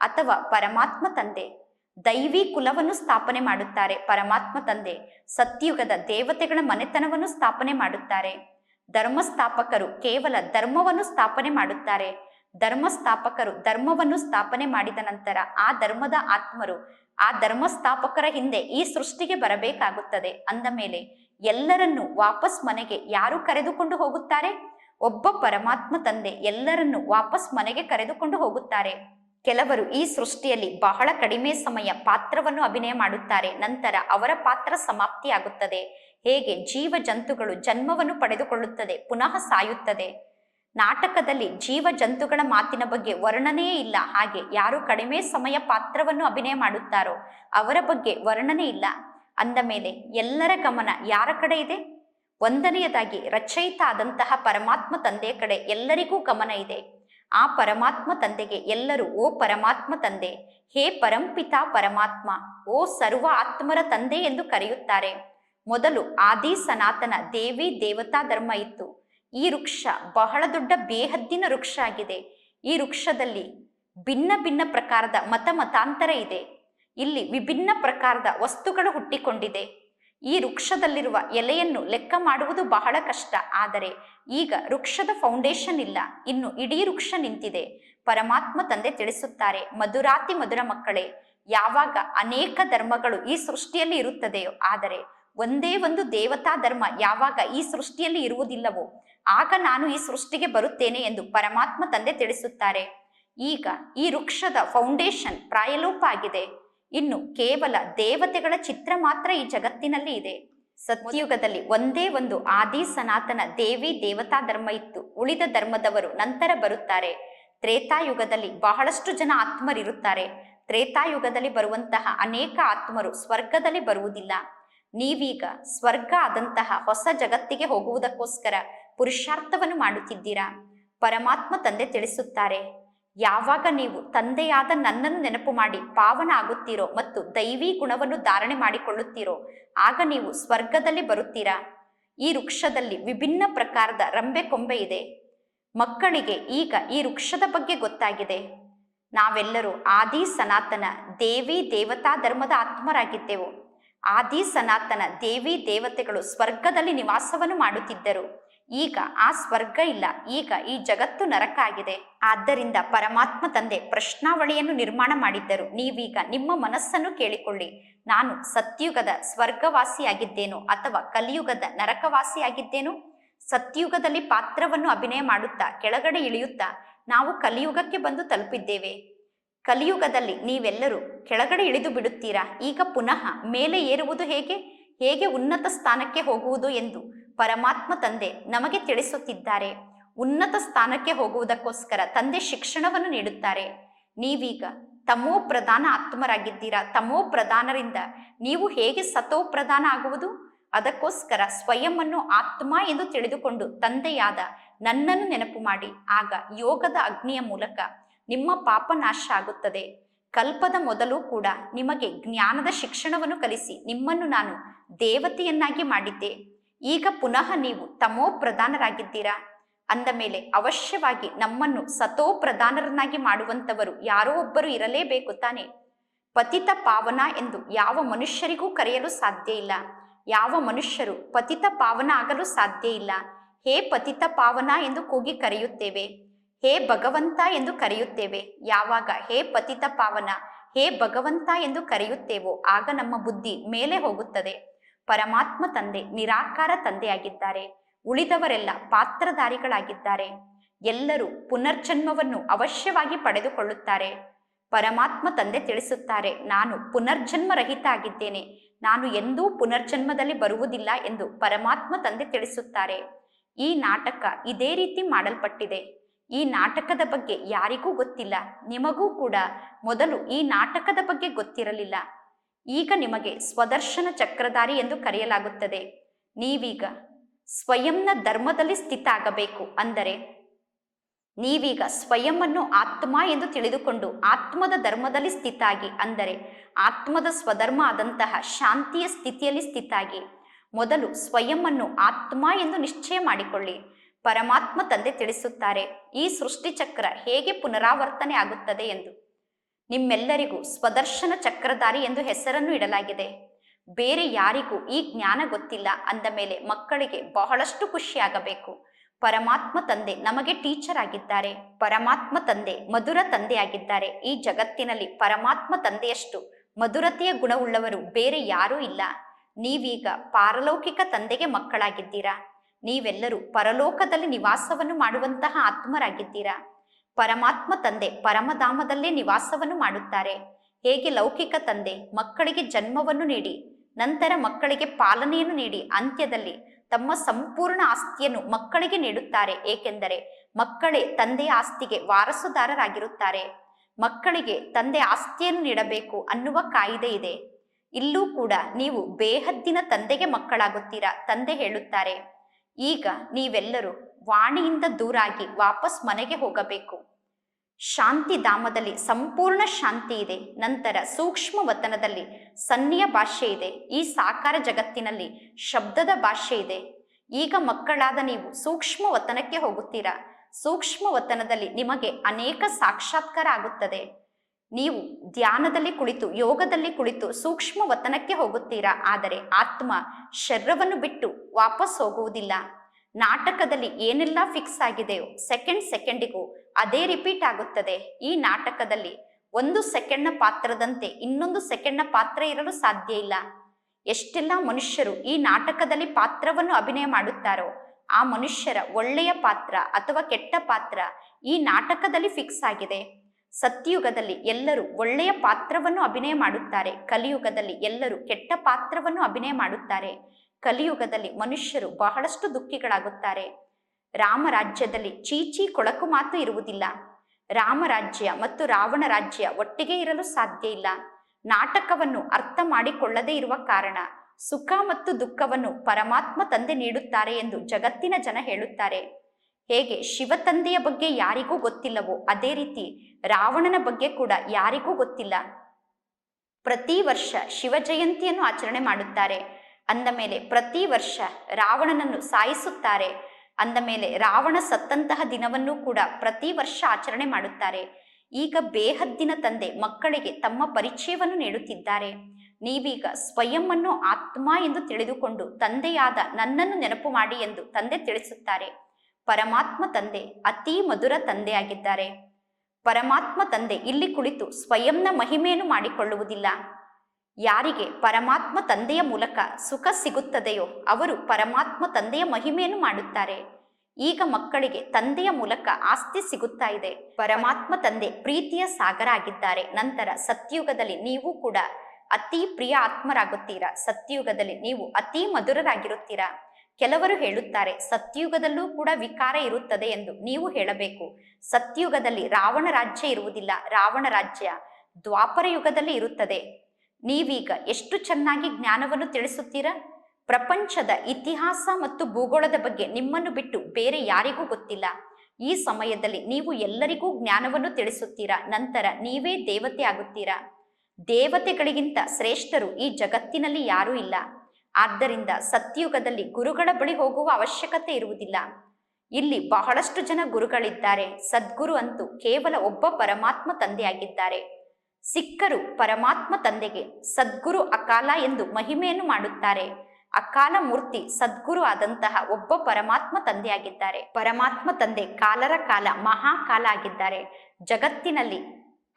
ಅಥವಾ ಪರಮಾತ್ಮ ತಂದೆ ದೈವಿ ಕುಲವನ್ನು ಸ್ಥಾಪನೆ ಮಾಡುತ್ತಾರೆ. ಪರಮಾತ್ಮ ತಂದೆ ಸತ್ಯುಗದ ದೇವತೆಗಳ ಮನೆತನವನ್ನು ಸ್ಥಾಪನೆ ಮಾಡುತ್ತಾರೆ. ಧರ್ಮ ಸ್ಥಾಪಕರು ಕೇವಲ ಧರ್ಮವನ್ನು ಸ್ಥಾಪನೆ ಮಾಡುತ್ತಾರೆ. ಧರ್ಮ ಸ್ಥಾಪಕರು ಧರ್ಮವನ್ನು ಸ್ಥಾಪನೆ ಮಾಡಿದ ನಂತರ ಆ ಧರ್ಮದ ಆತ್ಮರು, ಆ ಧರ್ಮ ಸ್ಥಾಪಕರ ಹಿಂದೆ ಈ ಸೃಷ್ಟಿಗೆ ಬರಬೇಕಾಗುತ್ತದೆ. ಅಂದ ಮೇಲೆ, ಎಲ್ಲರನ್ನು ವಾಪಸ್ ಮನೆಗೆ ಯಾರು ಕರೆದುಕೊಂಡು ಹೋಗುತ್ತಾರೆ? ಒಬ್ಬ ಪರಮಾತ್ಮ ತಂದೆ ಎಲ್ಲರನ್ನು ವಾಪಸ್ ಮನೆಗೆ ಕರೆದುಕೊಂಡು ಹೋಗುತ್ತಾರೆ. ಕೆಲವರು ಈ ಸೃಷ್ಟಿಯಲ್ಲಿ ಬಹಳ ಕಡಿಮೆ ಸಮಯ ಪಾತ್ರವನ್ನು ಅಭಿನಯ ಮಾಡುತ್ತಾರೆ. ನಂತರ ಅವರ ಪಾತ್ರ ಸಮಾಪ್ತಿಯಾಗುತ್ತದೆ. ಹೇಗೆ ಜೀವ ಜಂತುಗಳು ಜನ್ಮವನ್ನು ಪಡೆದುಕೊಳ್ಳುತ್ತದೆ, ಪುನಃ ಸಾಯುತ್ತದೆ. ನಾಟಕದಲ್ಲಿ ಜೀವ ಜಂತುಗಳ ಮಾತಿನ ಬಗ್ಗೆ ವರ್ಣನೆಯೇ ಇಲ್ಲ. ಹಾಗೆ ಯಾರು ಕಡಿಮೆ ಸಮಯ ಪಾತ್ರವನ್ನು ಅಭಿನಯ ಮಾಡುತ್ತಾರೋ ಅವರ ಬಗ್ಗೆ ವರ್ಣನೆ ಇಲ್ಲ. ಅಂದ ಮೇಲೆ ಎಲ್ಲರ ಗಮನ ಯಾರ ಕಡೆ ಇದೆ? ಒಂದನೆಯದಾಗಿ ರಚಯಿತ ಆದಂತಹ ಪರಮಾತ್ಮ ತಂದೆಯ ಕಡೆ ಎಲ್ಲರಿಗೂ ಗಮನ ಇದೆ. ಆ ಪರಮಾತ್ಮ ತಂದೆಗೆ ಎಲ್ಲರೂ ಓ ಪರಮಾತ್ಮ ತಂದೆ, ಹೇ ಪರಂಪಿತ ಪರಮಾತ್ಮ, ಓ ಸರ್ವ ಆತ್ಮರ ತಂದೆ ಎಂದು ಕರೆಯುತ್ತಾರೆ. ಮೊದಲು ಆದಿ ಸನಾತನ ದೇವಿ ದೇವತಾ ಧರ್ಮ ಇತ್ತು. ಈ ವೃಕ್ಷ ಬಹಳ ದೊಡ್ಡ ಬೇಹದ್ದಿನ ವೃಕ್ಷ ಆಗಿದೆ. ಈ ವೃಕ್ಷದಲ್ಲಿ ಭಿನ್ನ ಭಿನ್ನ ಪ್ರಕಾರದ ಮತ ಮತಾಂತರ ಇದೆ. ಇಲ್ಲಿ ವಿಭಿನ್ನ ಪ್ರಕಾರದ ವಸ್ತುಗಳು ಹುಟ್ಟಿಕೊಂಡಿದೆ. ಈ ವೃಕ್ಷದಲ್ಲಿರುವ ಎಲೆಯನ್ನು ಲೆಕ್ಕ ಮಾಡುವುದು ಬಹಳ ಕಷ್ಟ. ಆದರೆ ಈಗ ವೃಕ್ಷದ ಫೌಂಡೇಶನ್ ಇಲ್ಲ. ಇನ್ನು ಇಡೀ ವೃಕ್ಷ ನಿಂತಿದೆ. ಪರಮಾತ್ಮ ತಂದೆ ತಿಳಿಸುತ್ತಾರೆ, ಮಧುರಾತಿ ಮಧುರ ಮಕ್ಕಳೇ, ಯಾವಾಗ ಅನೇಕ ಧರ್ಮಗಳು ಈ ಸೃಷ್ಟಿಯಲ್ಲಿ ಇರುತ್ತದೆಯೋ, ಆದರೆ ಒಂದೇ ಒಂದು ದೇವತಾ ಧರ್ಮ ಯಾವಾಗ ಈ ಸೃಷ್ಟಿಯಲ್ಲಿ ಇರುವುದಿಲ್ಲವೋ, ಆಗ ನಾನು ಈ ಸೃಷ್ಟಿಗೆ ಬರುತ್ತೇನೆ ಎಂದು ಪರಮಾತ್ಮ ತಂದೆ ತಿಳಿಸುತ್ತಾರೆ. ಈಗ ಈ ವೃಕ್ಷದ ಫೌಂಡೇಶನ್ ಪ್ರಾಯಲೋಪ ಆಗಿದೆ. ಇನ್ನು ಕೇವಲ ದೇವತೆಗಳ ಚಿತ್ರ ಮಾತ್ರ ಈ ಜಗತ್ತಿನಲ್ಲಿ ಇದೆ. ಸತ್ಯುಗದಲ್ಲಿ ಒಂದೇ ಒಂದು ಆದಿ ಸನಾತನ ದೇವಿ ದೇವತಾ ಧರ್ಮ ಇತ್ತು. ಉಳಿದ ಧರ್ಮದವರು ನಂತರ ಬರುತ್ತಾರೆ. ತ್ರೇತಾಯುಗದಲ್ಲಿ ಬಹಳಷ್ಟು ಜನ ಆತ್ಮರಿರುತ್ತಾರೆ. ತ್ರೇತಾಯುಗದಲ್ಲಿ ಬರುವಂತಹ ಅನೇಕ ಆತ್ಮರು ಸ್ವರ್ಗದಲ್ಲಿ ಬರುವುದಿಲ್ಲ. ನೀವೀಗ ಸ್ವರ್ಗ ಆದಂತಹ ಹೊಸ ಜಗತ್ತಿಗೆ ಹೋಗುವುದಕ್ಕೋಸ್ಕರ ಪುರುಷಾರ್ಥವನ್ನು ಮಾಡುತ್ತಿದ್ದೀರಾ? ಪರಮಾತ್ಮ ತಂದೆ ತಿಳಿಸುತ್ತಾರೆ, ಯಾವಾಗ ನೀವು ತಂದೆಯಾದ ನನ್ನನ್ನು ನೆನಪು ಮಾಡಿ ಪಾವನ ಆಗುತ್ತೀರೋ ಮತ್ತು ದೈವಿ ಗುಣವನ್ನು ಧಾರಣೆ ಮಾಡಿಕೊಳ್ಳುತ್ತೀರೋ, ಆಗ ನೀವು ಸ್ವರ್ಗದಲ್ಲಿ ಬರುತ್ತೀರಾ? ಈ ವೃಕ್ಷದಲ್ಲಿ ವಿಭಿನ್ನ ಪ್ರಕಾರದ ರಂಬೆ ಕೊಂಬೆ ಇದೆ. ಮಕ್ಕಳಿಗೆ ಈಗ ಈ ವೃಕ್ಷದ ಬಗ್ಗೆ ಗೊತ್ತಾಗಿದೆ. ನಾವೆಲ್ಲರೂ ಆದಿ ಸನಾತನ ದೇವಿ ದೇವತಾ ಧರ್ಮದ ಆತ್ಮರಾಗಿದ್ದೆವು. ಆದಿ ಸನಾತನ ದೇವಿ ದೇವತೆಗಳು ಸ್ವರ್ಗದಲ್ಲಿ ನಿವಾಸವನ್ನು ಮಾಡುತ್ತಿದ್ದರು. ಈಗ ಆ ಸ್ವರ್ಗ ಇಲ್ಲ, ಈಗ ಈ ಜಗತ್ತು ನರಕ ಆಗಿದೆ ಆದ್ದರಿಂದ ಪರಮಾತ್ಮ ತಂದೆ ಪ್ರಶ್ನಾವಳಿಯನ್ನು ನಿರ್ಮಾಣ ಮಾಡಿದ್ದರು. ನೀವೀಗ ನಿಮ್ಮ ಮನಸ್ಸನ್ನು ಕೇಳಿಕೊಳ್ಳಿ. ನಾನು ಸತ್ಯುಗದ ಸ್ವರ್ಗವಾಸಿಯಾಗಿದ್ದೇನೋ ಅಥವಾ ಕಲಿಯುಗದ ನರಕವಾಸಿಯಾಗಿದ್ದೇನೋ? ಸತ್ಯುಗದಲ್ಲಿ ಪಾತ್ರವನ್ನು ಅಭಿನಯ ಮಾಡುತ್ತಾ, ಕೆಳಗಡೆ ಇಳಿಯುತ್ತಾ, ನಾವು ಕಲಿಯುಗಕ್ಕೆ ಬಂದು ತಲುಪಿದ್ದೇವೆ. ಕಲಿಯುಗದಲ್ಲಿ ನೀವೆಲ್ಲರೂ ಕೆಳಗಡೆ ಇಳಿದು ಬಿಡುತ್ತೀರಾ? ಈಗ ಪುನಃ ಮೇಲೆ ಏರುವುದು ಹೇಗೆ? ಹೇಗೆ ಉನ್ನತ ಸ್ಥಾನಕ್ಕೆ ಹೋಗುವುದು ಎಂದು ಪರಮಾತ್ಮ ತಂದೆ ನಮಗೆ ತಿಳಿಸುತ್ತಿದ್ದಾರೆ. ಉನ್ನತ ಸ್ಥಾನಕ್ಕೆ ಹೋಗುವುದಕ್ಕೋಸ್ಕರ ತಂದೆ ಶಿಕ್ಷಣವನ್ನು ನೀಡುತ್ತಾರೆ. ನೀವೀಗ ತಮೋ ಪ್ರಧಾನ ಆತ್ಮರಾಗಿದ್ದೀರಾ? ತಮೋ ಪ್ರಧಾನರಿಂದ ನೀವು ಹೇಗೆ ಸತೋ ಪ್ರಧಾನ ಆಗುವುದು? ಅದಕ್ಕೋಸ್ಕರ ಸ್ವಯಂವನ್ನು ಆತ್ಮ ಎಂದು ತಿಳಿದುಕೊಂಡು ತಂದೆಯಾದ ನನ್ನನ್ನು ನೆನಪು ಮಾಡಿ. ಆಗ ಯೋಗದ ಅಗ್ನಿಯ ಮೂಲಕ ನಿಮ್ಮ ಪಾಪ ನಾಶ ಆಗುತ್ತದೆ. ಕಲ್ಪದ ಮೊದಲು ಕೂಡ ನಿಮಗೆ ಜ್ಞಾನದ ಶಿಕ್ಷಣವನ್ನು ಕಲಿಸಿ ನಿಮ್ಮನ್ನು ನಾನು ದೇವತೆಯನ್ನಾಗಿ ಮಾಡಿದ್ದೆ. ಈಗ ಪುನಃ ನೀವು ತಮೋ ಪ್ರಧಾನರಾಗಿದ್ದೀರಾ? ಅಂದ ಮೇಲೆ ಅವಶ್ಯವಾಗಿ ನಮ್ಮನ್ನು ಸತೋ ಪ್ರಧಾನರನ್ನಾಗಿ ಮಾಡುವಂತವರು ಯಾರೋ ಒಬ್ಬರು ಇರಲೇಬೇಕು ತಾನೆ. ಪತಿತ ಪಾವನ ಎಂದು ಯಾವ ಮನುಷ್ಯರಿಗೂ ಕರೆಯಲು ಸಾಧ್ಯ ಇಲ್ಲ. ಯಾವ ಮನುಷ್ಯರು ಪತಿತ ಪಾವನ ಆಗಲು ಸಾಧ್ಯ ಇಲ್ಲ. ಹೇ ಪತಿತ ಪಾವನ ಎಂದು ಕೂಗಿ ಕರೆಯುತ್ತೇವೆ. ಹೇ ಭಗವಂತ ಎಂದು ಕರೆಯುತ್ತೇವೆ. ಯಾವಾಗ ಹೇ ಪತಿತ ಪಾವನ, ಹೇ ಭಗವಂತ ಎಂದು ಕರೆಯುತ್ತೇವೋ ಆಗ ನಮ್ಮ ಬುದ್ಧಿ ಮೇಲೆ ಹೋಗುತ್ತದೆ. ಪರಮಾತ್ಮ ತಂದೆ, ನಿರಾಕಾರ ತಂದೆಯಾಗಿದ್ದಾರೆ. ಉಳಿದವರೆಲ್ಲ ಪಾತ್ರಧಾರಿಗಳಾಗಿದ್ದಾರೆ. ಎಲ್ಲರೂ ಪುನರ್ಜನ್ಮವನ್ನು ಅವಶ್ಯವಾಗಿ ಪಡೆದುಕೊಳ್ಳುತ್ತಾರೆ. ಪರಮಾತ್ಮ ತಂದೆ ತಿಳಿಸುತ್ತಾರೆ, ನಾನು ಪುನರ್ಜನ್ಮ ರಹಿತ ಆಗಿದ್ದೇನೆ. ನಾನು ಎಂದೂ ಪುನರ್ಜನ್ಮದಲ್ಲಿ ಬರುವುದಿಲ್ಲ ಎಂದು ಪರಮಾತ್ಮ ತಂದೆ ತಿಳಿಸುತ್ತಾರೆ. ಈ ನಾಟಕ ಇದೇ ರೀತಿ ಮಾಡಲ್ಪಟ್ಟಿದೆ. ಈ ನಾಟಕದ ಬಗ್ಗೆ ಯಾರಿಗೂ ಗೊತ್ತಿಲ್ಲ, ನಿಮಗೂ ಕೂಡ ಮೊದಲು ಈ ನಾಟಕದ ಬಗ್ಗೆ ಗೊತ್ತಿರಲಿಲ್ಲ. ಈಗ ನಿಮಗೆ ಸ್ವದರ್ಶನ ಚಕ್ರಧಾರಿ ಎಂದು ಕರೆಯಲಾಗುತ್ತದೆ. ನೀವೀಗ ಸ್ವಯಂನ ಧರ್ಮದಲ್ಲಿ ಸ್ಥಿತ ಆಗಬೇಕು ಅಂದರೆ, ನೀವೀಗ ಸ್ವಯಂವನ್ನು ಆತ್ಮ ಎಂದು ತಿಳಿದುಕೊಂಡು ಆತ್ಮದ ಧರ್ಮದಲ್ಲಿ ಸ್ಥಿತಾಗಿ ಅಂದರೆ, ಆತ್ಮದ ಸ್ವಧರ್ಮ ಆದಂತಹ ಶಾಂತಿಯ ಸ್ಥಿತಿಯಲ್ಲಿ ಸ್ಥಿತಾಗಿ. ಮೊದಲು ಸ್ವಯಂ ಆತ್ಮ ಎಂದು ನಿಶ್ಚಯ ಮಾಡಿಕೊಳ್ಳಿ. ಪರಮಾತ್ಮ ತಂದೆ ತಿಳಿಸುತ್ತಾರೆ. ಈ ಸೃಷ್ಟಿ ಚಕ್ರ ಹೇಗೆ ಪುನರಾವರ್ತನೆ ಆಗುತ್ತದೆ ಎಂದು. ನಿಮ್ಮೆಲ್ಲರಿಗೂ ಸ್ವದರ್ಶನ ಚಕ್ರಧಾರಿ ಎಂದು ಹೆಸರನ್ನು ಇಡಲಾಗಿದೆ. ಬೇರೆ ಯಾರಿಗೂ ಈ ಜ್ಞಾನ ಗೊತ್ತಿಲ್ಲ ಅಂದ ಮೇಲೆ ಮಕ್ಕಳಿಗೆ ಬಹಳಷ್ಟು ಖುಷಿಯಾಗಬೇಕು. ಪರಮಾತ್ಮ ತಂದೆ ನಮಗೆ ಟೀಚರ್ ಆಗಿದ್ದಾರೆ. ಪರಮಾತ್ಮ ತಂದೆ ಮಧುರ ತಂದೆಯಾಗಿದ್ದಾರೆ. ಈ ಜಗತ್ತಿನಲ್ಲಿ ಪರಮಾತ್ಮ ತಂದೆಯಷ್ಟು ಮಧುರತೆಯ ಗುಣವುಳ್ಳವರು ಬೇರೆ ಯಾರೂ ಇಲ್ಲ. ನೀವೀಗ ಪಾರಲೌಕಿಕ ತಂದೆಗೆ ಮಕ್ಕಳಾಗಿದ್ದೀರಾ? ನೀವೆಲ್ಲರೂ ಪರಲೋಕದಲ್ಲಿ ನಿವಾಸವನ್ನು ಮಾಡುವಂತಹ ಆತ್ಮರಾಗಿದ್ದೀರಾ? ಪರಮಾತ್ಮ ತಂದೆ ಪರಮಧಾಮದಲ್ಲೇ ನಿವಾಸವನ್ನು ಮಾಡುತ್ತಾರೆ. ಹೇಗೆ ಲೌಕಿಕ ತಂದೆ ಮಕ್ಕಳಿಗೆ ಜನ್ಮವನ್ನು ನೀಡಿ, ನಂತರ ಮಕ್ಕಳಿಗೆ ಪಾಲನೆಯನ್ನು ನೀಡಿ, ಅಂತ್ಯದಲ್ಲಿ ತಮ್ಮ ಸಂಪೂರ್ಣ ಆಸ್ತಿಯನ್ನು ಮಕ್ಕಳಿಗೆ ನೀಡುತ್ತಾರೆ, ಏಕೆಂದರೆ ಮಕ್ಕಳೇ ತಂದೆಯ ಆಸ್ತಿಗೆ ವಾರಸುದಾರರಾಗಿರುತ್ತಾರೆ. ಮಕ್ಕಳಿಗೆ ತಂದೆ ಆಸ್ತಿಯನ್ನು ನೀಡಬೇಕು ಅನ್ನುವ ಕಾಯಿದೆ ಇದೆ. ಇಲ್ಲೂ ಕೂಡ ನೀವು ಬೇಹದ್ದಿನ ತಂದೆಗೆ ಮಕ್ಕಳಾಗುತ್ತೀರಾ? ತಂದೆ ಹೇಳುತ್ತಾರೆ. ಈಗ ನೀವೆಲ್ಲರೂ ವಾಣಿಯಿಂದ ದೂರಾಗಿ ವಾಪಸ್ ಮನೆಗೆ ಹೋಗಬೇಕು. ಶಾಂತಿ ಧಾಮದಲ್ಲಿ ಸಂಪೂರ್ಣ ಶಾಂತಿ ಇದೆ. ನಂತರ ಸೂಕ್ಷ್ಮ ವತನದಲ್ಲಿ ಸನ್ನಿಯ ಭಾಷೆ ಇದೆ. ಈ ಸಾಕಾರ ಜಗತ್ತಿನಲ್ಲಿ ಶಬ್ದದ ಭಾಷೆ ಇದೆ. ಈಗ ಮಕ್ಕಳಾದ ನೀವು ಸೂಕ್ಷ್ಮ ವತನಕ್ಕೆ ಹೋಗುತ್ತೀರಾ? ಸೂಕ್ಷ್ಮ ವತನದಲ್ಲಿ ನಿಮಗೆ ಅನೇಕ ಸಾಕ್ಷಾತ್ಕಾರ ಆಗುತ್ತದೆ. ನೀವು ಧ್ಯಾನದಲ್ಲಿ ಕುಳಿತು, ಯೋಗದಲ್ಲಿ ಕುಳಿತು ಸೂಕ್ಷ್ಮ ವತನಕ್ಕೆ ಹೋಗುತ್ತೀರಾ? ಆದರೆ ಆತ್ಮ ಶರೀರವನ್ನು ಬಿಟ್ಟು ವಾಪಸ್ ಹೋಗುವುದಿಲ್ಲ. ನಾಟಕದಲ್ಲಿ ಏನೆಲ್ಲ ಫಿಕ್ಸ್ ಆಗಿದೆಯೋ ಸೆಕೆಂಡ್ ಸೆಕೆಂಡಿಗೂ ಅದೇ ರಿಪೀಟ್ ಆಗುತ್ತದೆ. ಈ ನಾಟಕದಲ್ಲಿ ಒಂದು ಸೆಕೆಂಡ್ನ ಪಾತ್ರದಂತೆ ಇನ್ನೊಂದು ಸೆಕೆಂಡ್ನ ಪಾತ್ರ ಇರಲು ಸಾಧ್ಯ ಇಲ್ಲ. ಎಷ್ಟೆಲ್ಲ ಮನುಷ್ಯರು ಈ ನಾಟಕದಲ್ಲಿ ಪಾತ್ರವನ್ನು ಅಭಿನಯ ಮಾಡುತ್ತಾರೋ, ಆ ಮನುಷ್ಯರ ಒಳ್ಳೆಯ ಪಾತ್ರ ಅಥವಾ ಕೆಟ್ಟ ಪಾತ್ರ ಈ ನಾಟಕದಲ್ಲಿ ಫಿಕ್ಸ್ ಆಗಿದೆ. ಸತ್ಯಯುಗದಲ್ಲಿ ಎಲ್ಲರೂ ಒಳ್ಳೆಯ ಪಾತ್ರವನ್ನು ಅಭಿನಯ ಮಾಡುತ್ತಾರೆ. ಕಲಿಯುಗದಲ್ಲಿ ಎಲ್ಲರೂ ಕೆಟ್ಟ ಪಾತ್ರವನ್ನು ಅಭಿನಯ ಮಾಡುತ್ತಾರೆ. ಕಲಿಯುಗದಲ್ಲಿ ಮನುಷ್ಯರು ಬಹಳಷ್ಟು ದುಃಖಿಗಳಾಗುತ್ತಾರೆ. ರಾಮರಾಜ್ಯದಲ್ಲಿ ಚೀಚಿ ಕೊಳಕು ಮಾತು ಇರುವುದಿಲ್ಲ. ರಾಮರಾಜ್ಯ ಮತ್ತು ರಾವಣ ರಾಜ್ಯ ಒಟ್ಟಿಗೆ ಇರಲು ಸಾಧ್ಯ ಇಲ್ಲ. ನಾಟಕವನ್ನು ಅರ್ಥ ಮಾಡಿಕೊಳ್ಳದೇ ಇರುವ ಕಾರಣ ಸುಖ ಮತ್ತು ದುಃಖವನ್ನು ಪರಮಾತ್ಮ ತಂದೆ ನೀಡುತ್ತಾರೆ ಎಂದು ಜಗತ್ತಿನ ಜನ ಹೇಳುತ್ತಾರೆ. ಹೇಗೆ ಶಿವ ತಂದೆಯ ಬಗ್ಗೆ ಯಾರಿಗೂ ಗೊತ್ತಿಲ್ಲವೋ ಅದೇ ರೀತಿ ರಾವಣನ ಬಗ್ಗೆ ಕೂಡ ಯಾರಿಗೂ ಗೊತ್ತಿಲ್ಲ. ಪ್ರತಿ ವರ್ಷ ಶಿವ ಜಯಂತಿಯನ್ನು ಆಚರಣೆ ಮಾಡುತ್ತಾರೆ. ಅಂದ ಮೇಲೆ ಪ್ರತಿ ವರ್ಷ ರಾವಣನನ್ನು ಸಾಯಿಸುತ್ತಾರೆ. ಅಂದ ಮೇಲೆ ರಾವಣ ಸತ್ತಂತಹ ದಿನವನ್ನು ಕೂಡ ಪ್ರತಿ ವರ್ಷ ಆಚರಣೆ ಮಾಡುತ್ತಾರೆ. ಈಗ ಬೇಹದ್ದಿನ ತಂದೆ ಮಕ್ಕಳಿಗೆ ತಮ್ಮ ಪರಿಚಯವನ್ನು ನೀಡುತ್ತಿದ್ದಾರೆ. ನೀವೀಗ ಸ್ವಯಂವನ್ನು ಆತ್ಮ ಎಂದು ತಿಳಿದುಕೊಂಡು ತಂದೆಯಾದ ನನ್ನನ್ನು ನೆನಪು ಮಾಡಿ ಎಂದು ತಂದೆ ತಿಳಿಸುತ್ತಾರೆ. ಪರಮಾತ್ಮ ತಂದೆ, ಅತಿ ಮಧುರ ತಂದೆಯಾಗಿದ್ದಾರೆ. ಪರಮಾತ್ಮ ತಂದೆ ಇಲ್ಲಿ ಕುಳಿತು ಸ್ವಯಂನ ಮಹಿಮೆಯನ್ನು ಮಾಡಿಕೊಳ್ಳುವುದಿಲ್ಲ. ಯಾರಿಗೆ ಪರಮಾತ್ಮ ತಂದೆಯ ಮೂಲಕ ಸುಖ ಸಿಗುತ್ತದೆಯೋ ಅವರು ಪರಮಾತ್ಮ ತಂದೆಯ ಮಹಿಮೆಯನ್ನು ಮಾಡುತ್ತಾರೆ. ಈಗ ಮಕ್ಕಳಿಗೆ ತಂದೆಯ ಮೂಲಕ ಆಸ್ತಿ ಸಿಗುತ್ತಾ ಇದೆ. ಪರಮಾತ್ಮ ತಂದೆ ಪ್ರೀತಿಯ ಸಾಗರ ಆಗಿದ್ದಾರೆ ನಂತರ ಸತ್ಯುಗದಲ್ಲಿ ನೀವು ಕೂಡ ಅತಿ ಪ್ರಿಯ ಆತ್ಮರಾಗುತ್ತೀರಾ? ಸತ್ಯುಗದಲ್ಲಿ ನೀವು ಅತಿ ಮಧುರರಾಗಿರುತ್ತೀರಾ? ಕೆಲವರು ಹೇಳುತ್ತಾರೆ, ಸತ್ಯುಗದಲ್ಲೂ ಕೂಡ ವಿಕಾರ ಇರುತ್ತದೆ ಎಂದು ನೀವು ಹೇಳಬೇಕು. ಸತ್ಯುಗದಲ್ಲಿ ರಾವಣ ರಾಜ್ಯ ಇರುವುದಿಲ್ಲ, ರಾವಣ ರಾಜ್ಯ ದ್ವಾಪರ ಯುಗದಲ್ಲಿ ಇರುತ್ತದೆ. ನೀವೀಗ ಎಷ್ಟು ಚೆನ್ನಾಗಿ ಜ್ಞಾನವನ್ನು ತಿಳಿಸುತ್ತೀರಾ? ಪ್ರಪಂಚದ ಇತಿಹಾಸ ಮತ್ತು ಭೂಗೋಳದ ಬಗ್ಗೆ ನಿಮ್ಮನ್ನು ಬಿಟ್ಟು ಬೇರೆ ಯಾರಿಗೂ ಗೊತ್ತಿಲ್ಲ. ಈ ಸಮಯದಲ್ಲಿ ನೀವು ಎಲ್ಲರಿಗೂ ಜ್ಞಾನವನ್ನು ತಿಳಿಸುತ್ತೀರಾ? ನಂತರ ನೀವೇ ದೇವತೆ ಆಗುತ್ತೀರಾ? ದೇವತೆಗಳಿಗಿಂತ ಶ್ರೇಷ್ಠರು ಈ ಜಗತ್ತಿನಲ್ಲಿ ಯಾರೂ ಇಲ್ಲ. ಆದ್ದರಿಂದ ಸತ್ಯುಗದಲ್ಲಿ ಗುರುಗಳ ಬಳಿ ಹೋಗುವ ಅವಶ್ಯಕತೆ ಇರುವುದಿಲ್ಲ. ಇಲ್ಲಿ ಬಹಳಷ್ಟು ಜನ ಗುರುಗಳಿದ್ದಾರೆ. ಸದ್ಗುರು ಅಂತೂ ಕೇವಲ ಒಬ್ಬ ಪರಮಾತ್ಮ ತಂದೆಯಾಗಿದ್ದಾರೆ. ಸಿಕ್ಕರು ಪರಮಾತ್ಮ ತಂದೆಗೆ ಸದ್ಗುರು ಅಕಾಲ ಎಂದು ಮಹಿಮೆಯನ್ನು ಮಾಡುತ್ತಾರೆ. ಅಕಾಲ ಮೂರ್ತಿ ಸದ್ಗುರು ಆದಂತಹ ಒಬ್ಬ ಪರಮಾತ್ಮ ತಂದೆಯಾಗಿದ್ದಾರೆ. ಪರಮಾತ್ಮ ತಂದೆ ಕಾಲರ ಕಾಲ ಮಹಾಕಾಲ ಆಗಿದ್ದಾರೆ. ಜಗತ್ತಿನಲ್ಲಿ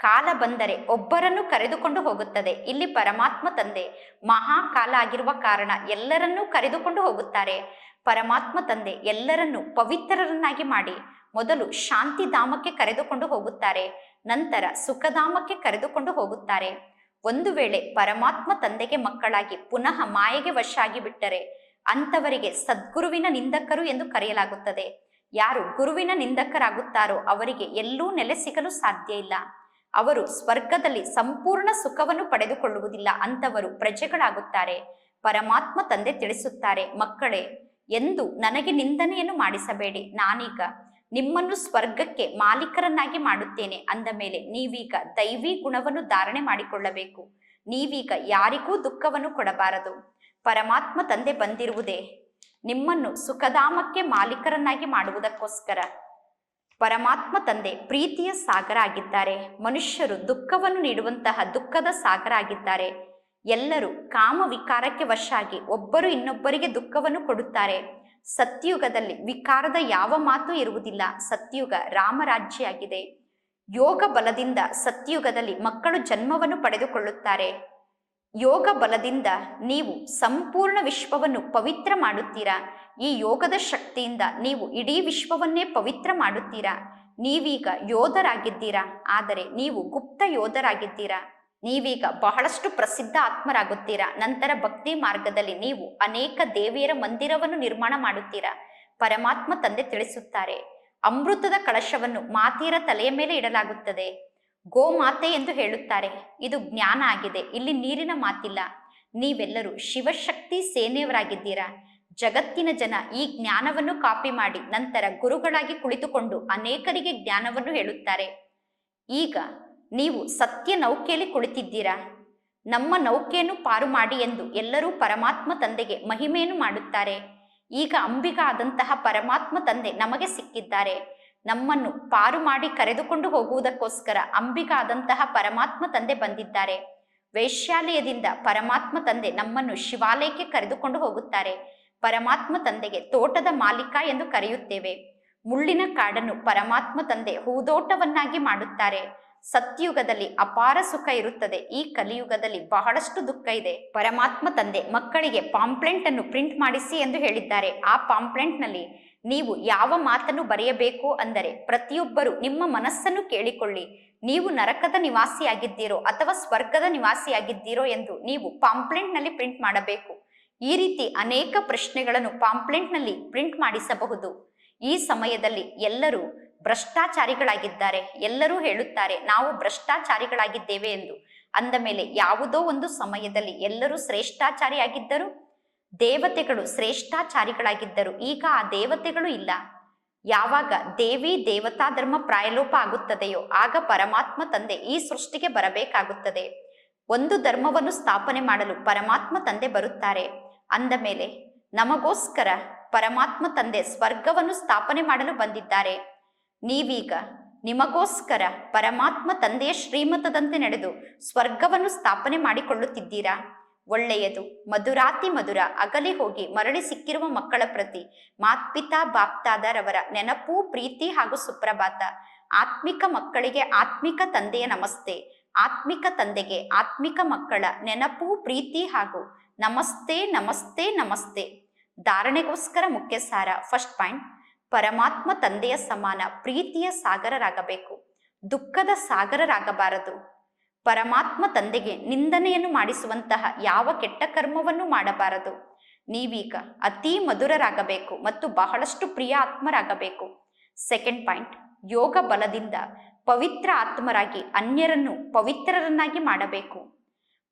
ಕಾಲ ಬಂದರೆ ಒಬ್ಬರನ್ನು ಕರೆದುಕೊಂಡು ಹೋಗುತ್ತದೆ. ಇಲ್ಲಿ ಪರಮಾತ್ಮ ತಂದೆ. ಮಹಾಕಾಲ ಆಗಿರುವ ಕಾರಣ ಎಲ್ಲರನ್ನೂ ಕರೆದುಕೊಂಡು ಹೋಗುತ್ತಾರೆ. ಪರಮಾತ್ಮ ತಂದೆ, ಎಲ್ಲರನ್ನು ಪವಿತ್ರರನ್ನಾಗಿ ಮಾಡಿ. ಮೊದಲು ಶಾಂತಿಧಾಮಕ್ಕೆ ಕರೆದುಕೊಂಡು ಹೋಗುತ್ತಾರೆ. ನಂತರ ಸುಖಧಾಮಕ್ಕೆ ಕರೆದುಕೊಂಡು ಹೋಗುತ್ತಾರೆ. ಒಂದು ವೇಳೆ ಪರಮಾತ್ಮ ತಂದೆಗೆ ಮಕ್ಕಳಾಗಿ ಪುನಃ ಮಾಯೆಗೆ ವಶ ಆಗಿಬಿಟ್ಟರೆ ಅಂಥವರಿಗೆ ಸದ್ಗುರುವಿನ ನಿಂದಕರು ಎಂದು ಕರೆಯಲಾಗುತ್ತದೆ. ಯಾರು ಗುರುವಿನ ನಿಂದಕರಾಗುತ್ತಾರೋ ಅವರಿಗೆ ಎಲ್ಲೂ ನೆಲೆ ಸಿಗಲು ಸಾಧ್ಯ ಇಲ್ಲ. ಅವರು ಸ್ವರ್ಗದಲ್ಲಿ ಸಂಪೂರ್ಣ ಸುಖವನ್ನು ಪಡೆದುಕೊಳ್ಳುವುದಿಲ್ಲ ಅಂತವರು ಪ್ರಜೆಗಳಾಗುತ್ತಾರೆ. ಪರಮಾತ್ಮ ತಂದೆ ತಿಳಿಸುತ್ತಾರೆ, ಮಕ್ಕಳೇ, ಎಂದು ನನಗೆ ನಿಂದನೆಯನ್ನು ಮಾಡಿಸಬೇಡಿ. ನಾನೀಗ ನಿಮ್ಮನ್ನು ಸ್ವರ್ಗಕ್ಕೆ ಮಾಲೀಕರನ್ನಾಗಿ ಮಾಡುತ್ತೇನೆ. ಅಂದ ಮೇಲೆ ನೀವೀಗ ದೈವಿ ಗುಣವನ್ನು ಧಾರಣೆ ಮಾಡಿಕೊಳ್ಳಬೇಕು. ನೀವೀಗ ಯಾರಿಗೂ ದುಃಖವನ್ನು ಕೊಡಬಾರದು. ಪರಮಾತ್ಮ ತಂದೆ ಬಂದಿರುವುದೇ ನಿಮ್ಮನ್ನು ಸುಖಧಾಮಕ್ಕೆ ಮಾಲೀಕರನ್ನಾಗಿ ಮಾಡುವುದಕ್ಕೋಸ್ಕರ. ಪರಮಾತ್ಮ ತಂದೆ ಪ್ರೀತಿಯ ಸಾಗರ ಆಗಿದ್ದಾರೆ ಮನುಷ್ಯರು ದುಃಖವನ್ನು ನೀಡುವಂತಹ ದುಃಖದ ಸಾಗರ ಆಗಿದ್ದಾರೆ ಎಲ್ಲರೂ ಕಾಮ ವಿಕಾರಕ್ಕೆ ವಶಾಗಿ ಒಬ್ಬರು ಇನ್ನೊಬ್ಬರಿಗೆ ದುಃಖವನ್ನು ಕೊಡುತ್ತಾರೆ. ಸತ್ಯುಗದಲ್ಲಿ ವಿಕಾರದ ಯಾವ ಮಾತು ಇರುವುದಿಲ್ಲ. ಸತ್ಯುಗ ರಾಮರಾಜ್ಯ ಆಗಿದೆ ಯೋಗ ಬಲದಿಂದ ಸತ್ಯುಗದಲ್ಲಿ ಮಕ್ಕಳು ಜನ್ಮವನ್ನು ಪಡೆದುಕೊಳ್ಳುತ್ತಾರೆ. ಯೋಗ ಬಲದಿಂದ ನೀವು ಸಂಪೂರ್ಣ ವಿಶ್ವವನ್ನು ಪವಿತ್ರ ಮಾಡುತ್ತೀರಾ? ಈ ಯೋಗದ ಶಕ್ತಿಯಿಂದ ನೀವು ಇಡೀ ವಿಶ್ವವನ್ನೇ ಪವಿತ್ರ ಮಾಡುತ್ತೀರಾ? ನೀವೀಗ ಯೋಧರಾಗಿದ್ದೀರಾ? ಆದರೆ ನೀವು ಗುಪ್ತ ಯೋಧರಾಗಿದ್ದೀರಾ? ನೀವೀಗ ಬಹಳಷ್ಟು ಪ್ರಸಿದ್ಧ ಆತ್ಮರಾಗುತ್ತೀರಾ? ನಂತರ ಭಕ್ತಿ ಮಾರ್ಗದಲ್ಲಿ ನೀವು ಅನೇಕ ದೇವಿಯರ ಮಂದಿರವನ್ನು ನಿರ್ಮಾಣ ಮಾಡುತ್ತೀರಾ? ಪರಮಾತ್ಮ ತಂದೆ ತಿಳಿಸುತ್ತಾರೆ, ಅಮೃತದ ಕಳಶವನ್ನು ಮಾತೀರ ತಲೆಯ ಮೇಲೆ ಇಡಲಾಗುತ್ತದೆ. ಗೋಮಾತೆ ಎಂದು ಹೇಳುತ್ತಾರೆ. ಇದು ಜ್ಞಾನ ಆಗಿದೆ. ಇಲ್ಲಿ ನೀರಿನ ಮಾತಿಲ್ಲ. ನೀವೆಲ್ಲರೂ ಶಿವಶಕ್ತಿ ಸೇನೆಯವರಾಗಿದ್ದೀರಾ? ಜಗತ್ತಿನ ಜನ ಈ ಜ್ಞಾನವನ್ನು ಕಾಪಿ ಮಾಡಿ ನಂತರ ಗುರುಗಳಾಗಿ ಕುಳಿತುಕೊಂಡು ಅನೇಕರಿಗೆ ಜ್ಞಾನವನ್ನು ಹೇಳುತ್ತಾರೆ. ಈಗ ನೀವು ಸತ್ಯ ನೌಕೆಯಲ್ಲಿ ಕುಳಿತಿದ್ದೀರಾ? ನಮ್ಮ ನೌಕೆಯನ್ನು ಪಾರು ಮಾಡಿ ಎಂದು ಎಲ್ಲರೂ ಪರಮಾತ್ಮ ತಂದೆಗೆ ಮಹಿಮೆಯನ್ನು ಮಾಡುತ್ತಾರೆ. ಈಗ ಅಂಬಿಗ ಆದಂತಹ ಪರಮಾತ್ಮ ತಂದೆ ನಮಗೆ ಸಿಕ್ಕಿದ್ದಾರೆ. ನಮ್ಮನ್ನು ಪಾರು ಮಾಡಿ ಕರೆದುಕೊಂಡು ಹೋಗುವುದಕ್ಕೋಸ್ಕರ ಅಂಬಿಕಾದಂತಹ ಪರಮಾತ್ಮ ತಂದೆ ಬಂದಿದ್ದಾರೆ. ವೈಶ್ಯಾಲಯದಿಂದ ಪರಮಾತ್ಮ ತಂದೆ ನಮ್ಮನ್ನು ಶಿವಾಲಯಕ್ಕೆ ಕರೆದುಕೊಂಡು ಹೋಗುತ್ತಾರೆ. ಪರಮಾತ್ಮ ತಂದೆಗೆ ತೋಟದ ಮಾಲೀಕ ಎಂದು ಕರೆಯುತ್ತೇವೆ. ಮುಳ್ಳಿನ ಕಾಡನ್ನು ಪರಮಾತ್ಮ ತಂದೆ ಹೂದೋಟವನ್ನಾಗಿ ಮಾಡುತ್ತಾರೆ. ಸತ್ಯುಗದಲ್ಲಿ ಅಪಾರ ಸುಖ ಇರುತ್ತದೆ. ಈ ಕಲಿಯುಗದಲ್ಲಿ ಬಹಳಷ್ಟು ದುಃಖ ಇದೆ. ಪರಮಾತ್ಮ ತಂದೆ ಮಕ್ಕಳಿಗೆ ಪಾಂಪ್ಲೆಂಟ್ ಅನ್ನು ಪ್ರಿಂಟ್ ಮಾಡಿಸಿ ಎಂದು ಹೇಳಿದ್ದಾರೆ. ಆ ಪಾಂಪ್ಲೆಂಟ್ನಲ್ಲಿ ನೀವು ಯಾವ ಮಾತನ್ನು ಬರೆಯಬೇಕು ಅಂದರೆ ಪ್ರತಿಯೊಬ್ಬರು ನಿಮ್ಮ ಮನಸ್ಸನ್ನು ಕೇಳಿಕೊಳ್ಳಿ. ನೀವು ನರಕದ ನಿವಾಸಿಯಾಗಿದ್ದೀರೋ ಅಥವಾ ಸ್ವರ್ಗದ ನಿವಾಸಿಯಾಗಿದ್ದೀರೋ ಎಂದು ನೀವು ಪಾಂಪ್ಲೆಂಟ್ನಲ್ಲಿ ಪ್ರಿಂಟ್ ಮಾಡಬೇಕು. ಈ ರೀತಿ ಅನೇಕ ಪ್ರಶ್ನೆಗಳನ್ನು ಪಾಂಪ್ಲೆಂಟ್ನಲ್ಲಿ ಪ್ರಿಂಟ್ ಮಾಡಿಸಬಹುದು. ಈ ಸಮಯದಲ್ಲಿ ಎಲ್ಲರೂ ಭ್ರಷ್ಟಾಚಾರಿಗಳಾಗಿದ್ದಾರೆ. ಎಲ್ಲರೂ ಹೇಳುತ್ತಾರೆ, ನಾವು ಭ್ರಷ್ಟಾಚಾರಿಗಳಾಗಿದ್ದೇವೆ ಎಂದು. ಅಂದ ಮೇಲೆ ಯಾವುದೋ ಒಂದು ಸಮಯದಲ್ಲಿ ಎಲ್ಲರೂ ಶ್ರೇಷ್ಠಾಚಾರಿಯಾಗಿದ್ದರು. ದೇವತೆಗಳು ಶ್ರೇಷ್ಠಾಚಾರಿಗಳಾಗಿದ್ದರು. ಈಗ ಆ ದೇವತೆಗಳು ಇಲ್ಲ. ಯಾವಾಗ ದೇವಿ ದೇವತಾ ಧರ್ಮ ಪ್ರಾಯಲೋಪ ಆಗುತ್ತದೆಯೋ ಆಗ ಪರಮಾತ್ಮ ತಂದೆ ಈ ಸೃಷ್ಟಿಗೆ ಬರಬೇಕಾಗುತ್ತದೆ. ಒಂದು ಧರ್ಮವನ್ನು ಸ್ಥಾಪನೆ ಮಾಡಲು ಪರಮಾತ್ಮ ತಂದೆ ಬರುತ್ತಾರೆ. ಅಂದ ಮೇಲೆ, ನಮಗೋಸ್ಕರ ಪರಮಾತ್ಮ ತಂದೆ ಸ್ವರ್ಗವನ್ನು ಸ್ಥಾಪನೆ ಮಾಡಲು ಬಂದಿದ್ದಾರೆ. ನೀವೀಗ ನಿಮಗೋಸ್ಕರ ಪರಮಾತ್ಮ ತಂದೆಯ ಶ್ರೀಮತದಂತೆ ನಡೆದು ಸ್ವರ್ಗವನ್ನು ಸ್ಥಾಪನೆ ಮಾಡಿಕೊಳ್ಳುತ್ತಿದ್ದೀರಾ? ಒಳ್ಳೆಯದು. ಮಧುರಾತಿ ಮಧುರ, ಅಗಲಿ ಹೋಗಿ ಮರಳಿ ಸಿಕ್ಕಿರುವ ಮಕ್ಕಳ ಪ್ರತಿ, ಮಾತ್ಪಿತಾ ಬಾಪ್ತಾದರವರ ನೆನಪು, ಪ್ರೀತಿ ಹಾಗೂ ಸುಪ್ರಭಾತ. ಆತ್ಮಿಕ ಮಕ್ಕಳಿಗೆ ಆತ್ಮಿಕ ತಂದೆಯ ನಮಸ್ತೆ. ಆತ್ಮಿಕ ತಂದೆಗೆ ಆತ್ಮಿಕ ಮಕ್ಕಳ ನೆನಪು, ಪ್ರೀತಿ ಹಾಗೂ ನಮಸ್ತೆ ನಮಸ್ತೆ ನಮಸ್ತೆ. ಧಾರಣೆಗೋಸ್ಕರ ಮುಖ್ಯ ಸಾರ ಫಸ್ಟ್ ಪಾಯಿಂಟ್. ಪರಮಾತ್ಮ ತಂದೆಯ ಸಮಾನ, ಪ್ರೀತಿಯ ಸಾಗರರಾಗಬೇಕು. ದುಃಖದ ಸಾಗರರಾಗಬಾರದು. ಪರಮಾತ್ಮ ತಂದೆಗೆ ನಿಂದನೆಯನ್ನು ಮಾಡಿಸುವಂತಹ ಯಾವ ಕೆಟ್ಟ ಕರ್ಮವನ್ನು ಮಾಡಬಾರದು. ನೀವೀಗ ಅತಿ ಮಧುರರಾಗಬೇಕು ಮತ್ತು ಬಹಳಷ್ಟು ಪ್ರಿಯ ಆತ್ಮರಾಗಬೇಕು. ಸೆಕೆಂಡ್ ಪಾಯಿಂಟ್, ಯೋಗ ಬಲದಿಂದ ಪವಿತ್ರ ಆತ್ಮರಾಗಿ ಅನ್ಯರನ್ನು ಪವಿತ್ರರನ್ನಾಗಿ ಮಾಡಬೇಕು.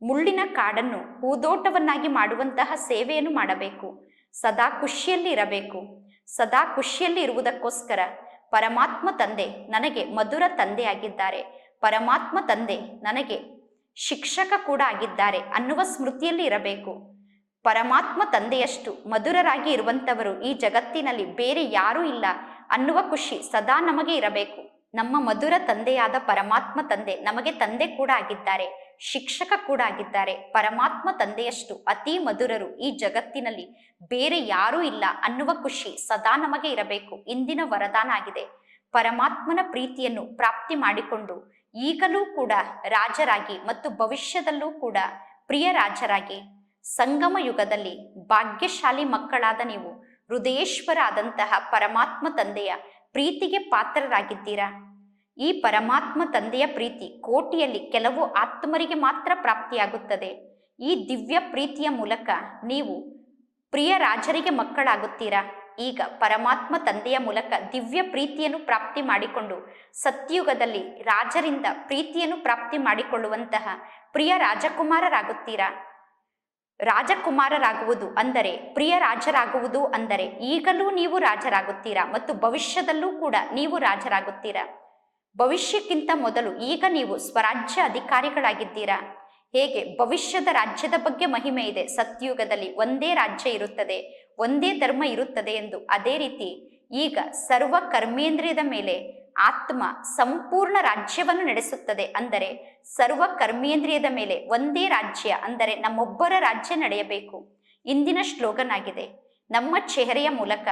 ಮುಳ್ಳಿನ ಕಾಡನ್ನು ಹೂದೋಟವನ್ನಾಗಿ ಮಾಡುವಂತಹ ಸೇವೆಯನ್ನು ಮಾಡಬೇಕು. ಸದಾ ಖುಷಿಯಲ್ಲಿ ಇರಬೇಕು ಸದಾ ಖುಷಿಯಲ್ಲಿ ಇರುವುದಕ್ಕೋಸ್ಕರ ಪರಮಾತ್ಮ ತಂದೆ ನನಗೆ ಮಧುರ ತಂದೆಯಾಗಿದ್ದಾರೆ. ಪರಮಾತ್ಮ ತಂದೆ ನನಗೆ ಶಿಕ್ಷಕ ಕೂಡ ಆಗಿದ್ದಾರೆ ಅನ್ನುವ ಸ್ಮೃತಿಯಲ್ಲಿ ಇರಬೇಕು. ಪರಮಾತ್ಮ ತಂದೆಯಷ್ಟು ಮಧುರರಾಗಿ ಇರುವಂಥವರು ಈ ಜಗತ್ತಿನಲ್ಲಿ ಬೇರೆ ಯಾರೂ ಇಲ್ಲ ಅನ್ನುವ ಖುಷಿ ಸದಾ ನಮಗೆ ಇರಬೇಕು. ನಮ್ಮ ಮಧುರ ತಂದೆಯಾದ ಪರಮಾತ್ಮ ತಂದೆ ನಮಗೆ ತಂದೆ ಕೂಡ ಆಗಿದ್ದಾರೆ, ಶಿಕ್ಷಕ ಕೂಡ ಆಗಿದ್ದಾರೆ. ಪರಮಾತ್ಮ ತಂದೆಯಷ್ಟು ಅತಿ ಮಧುರರು ಈ ಜಗತ್ತಿನಲ್ಲಿ ಬೇರೆ ಯಾರೂ ಇಲ್ಲ ಅನ್ನುವ ಖುಷಿ ಸದಾ ನಮಗೆ ಇರಬೇಕು. ಇಂದಿನ ವರದಾನ ಆಗಿದೆ. ಪರಮಾತ್ಮನ ಪ್ರೀತಿಯನ್ನು ಪ್ರಾಪ್ತಿ ಮಾಡಿಕೊಂಡು ಈಗಲೂ ಕೂಡ ರಾಜರಾಗಿ ಮತ್ತು ಭವಿಷ್ಯದಲ್ಲೂ ಕೂಡ ಪ್ರಿಯ ರಾಜರಾಗಿ, ಸಂಗಮ ಯುಗದಲ್ಲಿ ಭಾಗ್ಯಶಾಲಿ ಮಕ್ಕಳಾದ ನೀವು ಹೃದಯೇಶ್ವರ ಆದಂತಹ ಪರಮಾತ್ಮ ತಂದೆಯ ಪ್ರೀತಿಗೆ ಪಾತ್ರರಾಗಿದ್ದೀರಾ? ಈ ಪರಮಾತ್ಮ ತಂದೆಯ ಪ್ರೀತಿ ಕೋಟಿಯಲ್ಲಿ ಕೆಲವು ಆತ್ಮರಿಗೆ ಮಾತ್ರ ಪ್ರಾಪ್ತಿಯಾಗುತ್ತದೆ. ಈ ದಿವ್ಯ ಪ್ರೀತಿಯ ಮೂಲಕ ನೀವು ಪ್ರಿಯ ರಾಜರಿಗೆ ಮಕ್ಕಳಾಗುತ್ತೀರಾ? ಈಗ ಪರಮಾತ್ಮ ತಂದೆಯ ಮೂಲಕ ದಿವ್ಯ ಪ್ರೀತಿಯನ್ನು ಪ್ರಾಪ್ತಿ ಮಾಡಿಕೊಂಡು ಸತ್ಯುಗದಲ್ಲಿ ರಾಜರಿಂದ ಪ್ರೀತಿಯನ್ನು ಪ್ರಾಪ್ತಿ ಮಾಡಿಕೊಳ್ಳುವಂತಹ ಪ್ರಿಯ ರಾಜಕುಮಾರರಾಗುತ್ತೀರಾ? ರಾಜಕುಮಾರರಾಗುವುದು ಅಂದರೆ ಪ್ರಿಯ ರಾಜರಾಗುವುದು ಅಂದರೆ ಈಗಲೂ ನೀವು ರಾಜರಾಗುತ್ತೀರಾ ಮತ್ತು ಭವಿಷ್ಯದಲ್ಲೂ ಕೂಡ ನೀವು ರಾಜರಾಗುತ್ತೀರಾ? ಭವಿಷ್ಯಕ್ಕಿಂತ ಮೊದಲು ಈಗ ನೀವು ಸ್ವರಾಜ್ಯ ಅಧಿಕಾರಿಗಳಾಗಿದ್ದೀರಾ? ಹೇಗೆ ಭವಿಷ್ಯದ ರಾಜ್ಯದ ಬಗ್ಗೆ ಮಹಿಮೆ ಇದೆ, ಸತ್ಯುಗದಲ್ಲಿ ಒಂದೇ ರಾಜ್ಯ ಇರುತ್ತದೆ ಒಂದೇ ಧರ್ಮ ಇರುತ್ತದೆ ಎಂದು. ಅದೇ ರೀತಿ ಈಗ ಸರ್ವ ಕರ್ಮೇಂದ್ರಿಯದ ಮೇಲೆ ಆತ್ಮ ಸಂಪೂರ್ಣ ರಾಜ್ಯವನ್ನು ನಡೆಸುತ್ತದೆ. ಅಂದರೆ ಸರ್ವ ಕರ್ಮೇಂದ್ರಿಯದ ಮೇಲೆ ಒಂದೇ ರಾಜ್ಯ, ಅಂದರೆ ನಮ್ಮೊಬ್ಬರ ರಾಜ್ಯ ನಡೆಯಬೇಕು. ಇಂದಿನ ಶ್ಲೋಗನ್ ಆಗಿದೆ ನಮ್ಮ ಚೆಹರೆಯ ಮೂಲಕ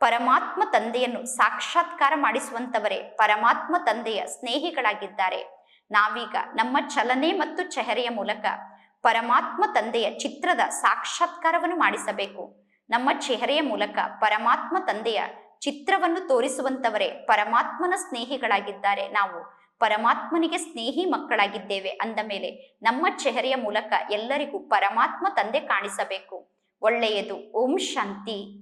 ಪರಮಾತ್ಮ ತಂದೆಯನ್ನು ಸಾಕ್ಷಾತ್ಕಾರ ಮಾಡಿಸುವಂತವರೇ ಪರಮಾತ್ಮ ತಂದೆಯ ಸ್ನೇಹಿಗಳಾಗಿದ್ದಾರೆ. ನಾವೀಗ ನಮ್ಮ ಚಲನೆ ಮತ್ತು ಚೆಹರೆಯ ಮೂಲಕ ಪರಮಾತ್ಮ ತಂದೆಯ ಚಿತ್ರದ ಸಾಕ್ಷಾತ್ಕಾರವನ್ನು ಮಾಡಿಸಬೇಕು. ನಮ್ಮ ಚೆಹರೆಯ ಮೂಲಕ ಪರಮಾತ್ಮ ತಂದೆಯ ಚಿತ್ರವನ್ನು ತೋರಿಸುವಂತವರೇ ಪರಮಾತ್ಮನ ಸ್ನೇಹಿಗಳಾಗಿದ್ದಾರೆ ನಾವು. ಪರಮಾತ್ಮನಿಗೆ ಸ್ನೇಹಿ ಮಕ್ಕಳಾಗಿದ್ದೇವೆ ಅಂದ ಮೇಲೆ ನಮ್ಮ ಚೆಹರೆಯ ಮೂಲಕ ಎಲ್ಲರಿಗೂ ಪರಮಾತ್ಮ ತಂದೆ ಕಾಣಿಸಬೇಕು. ಒಳ್ಳೆಯದು. ಓಂ ಶಾಂತಿ.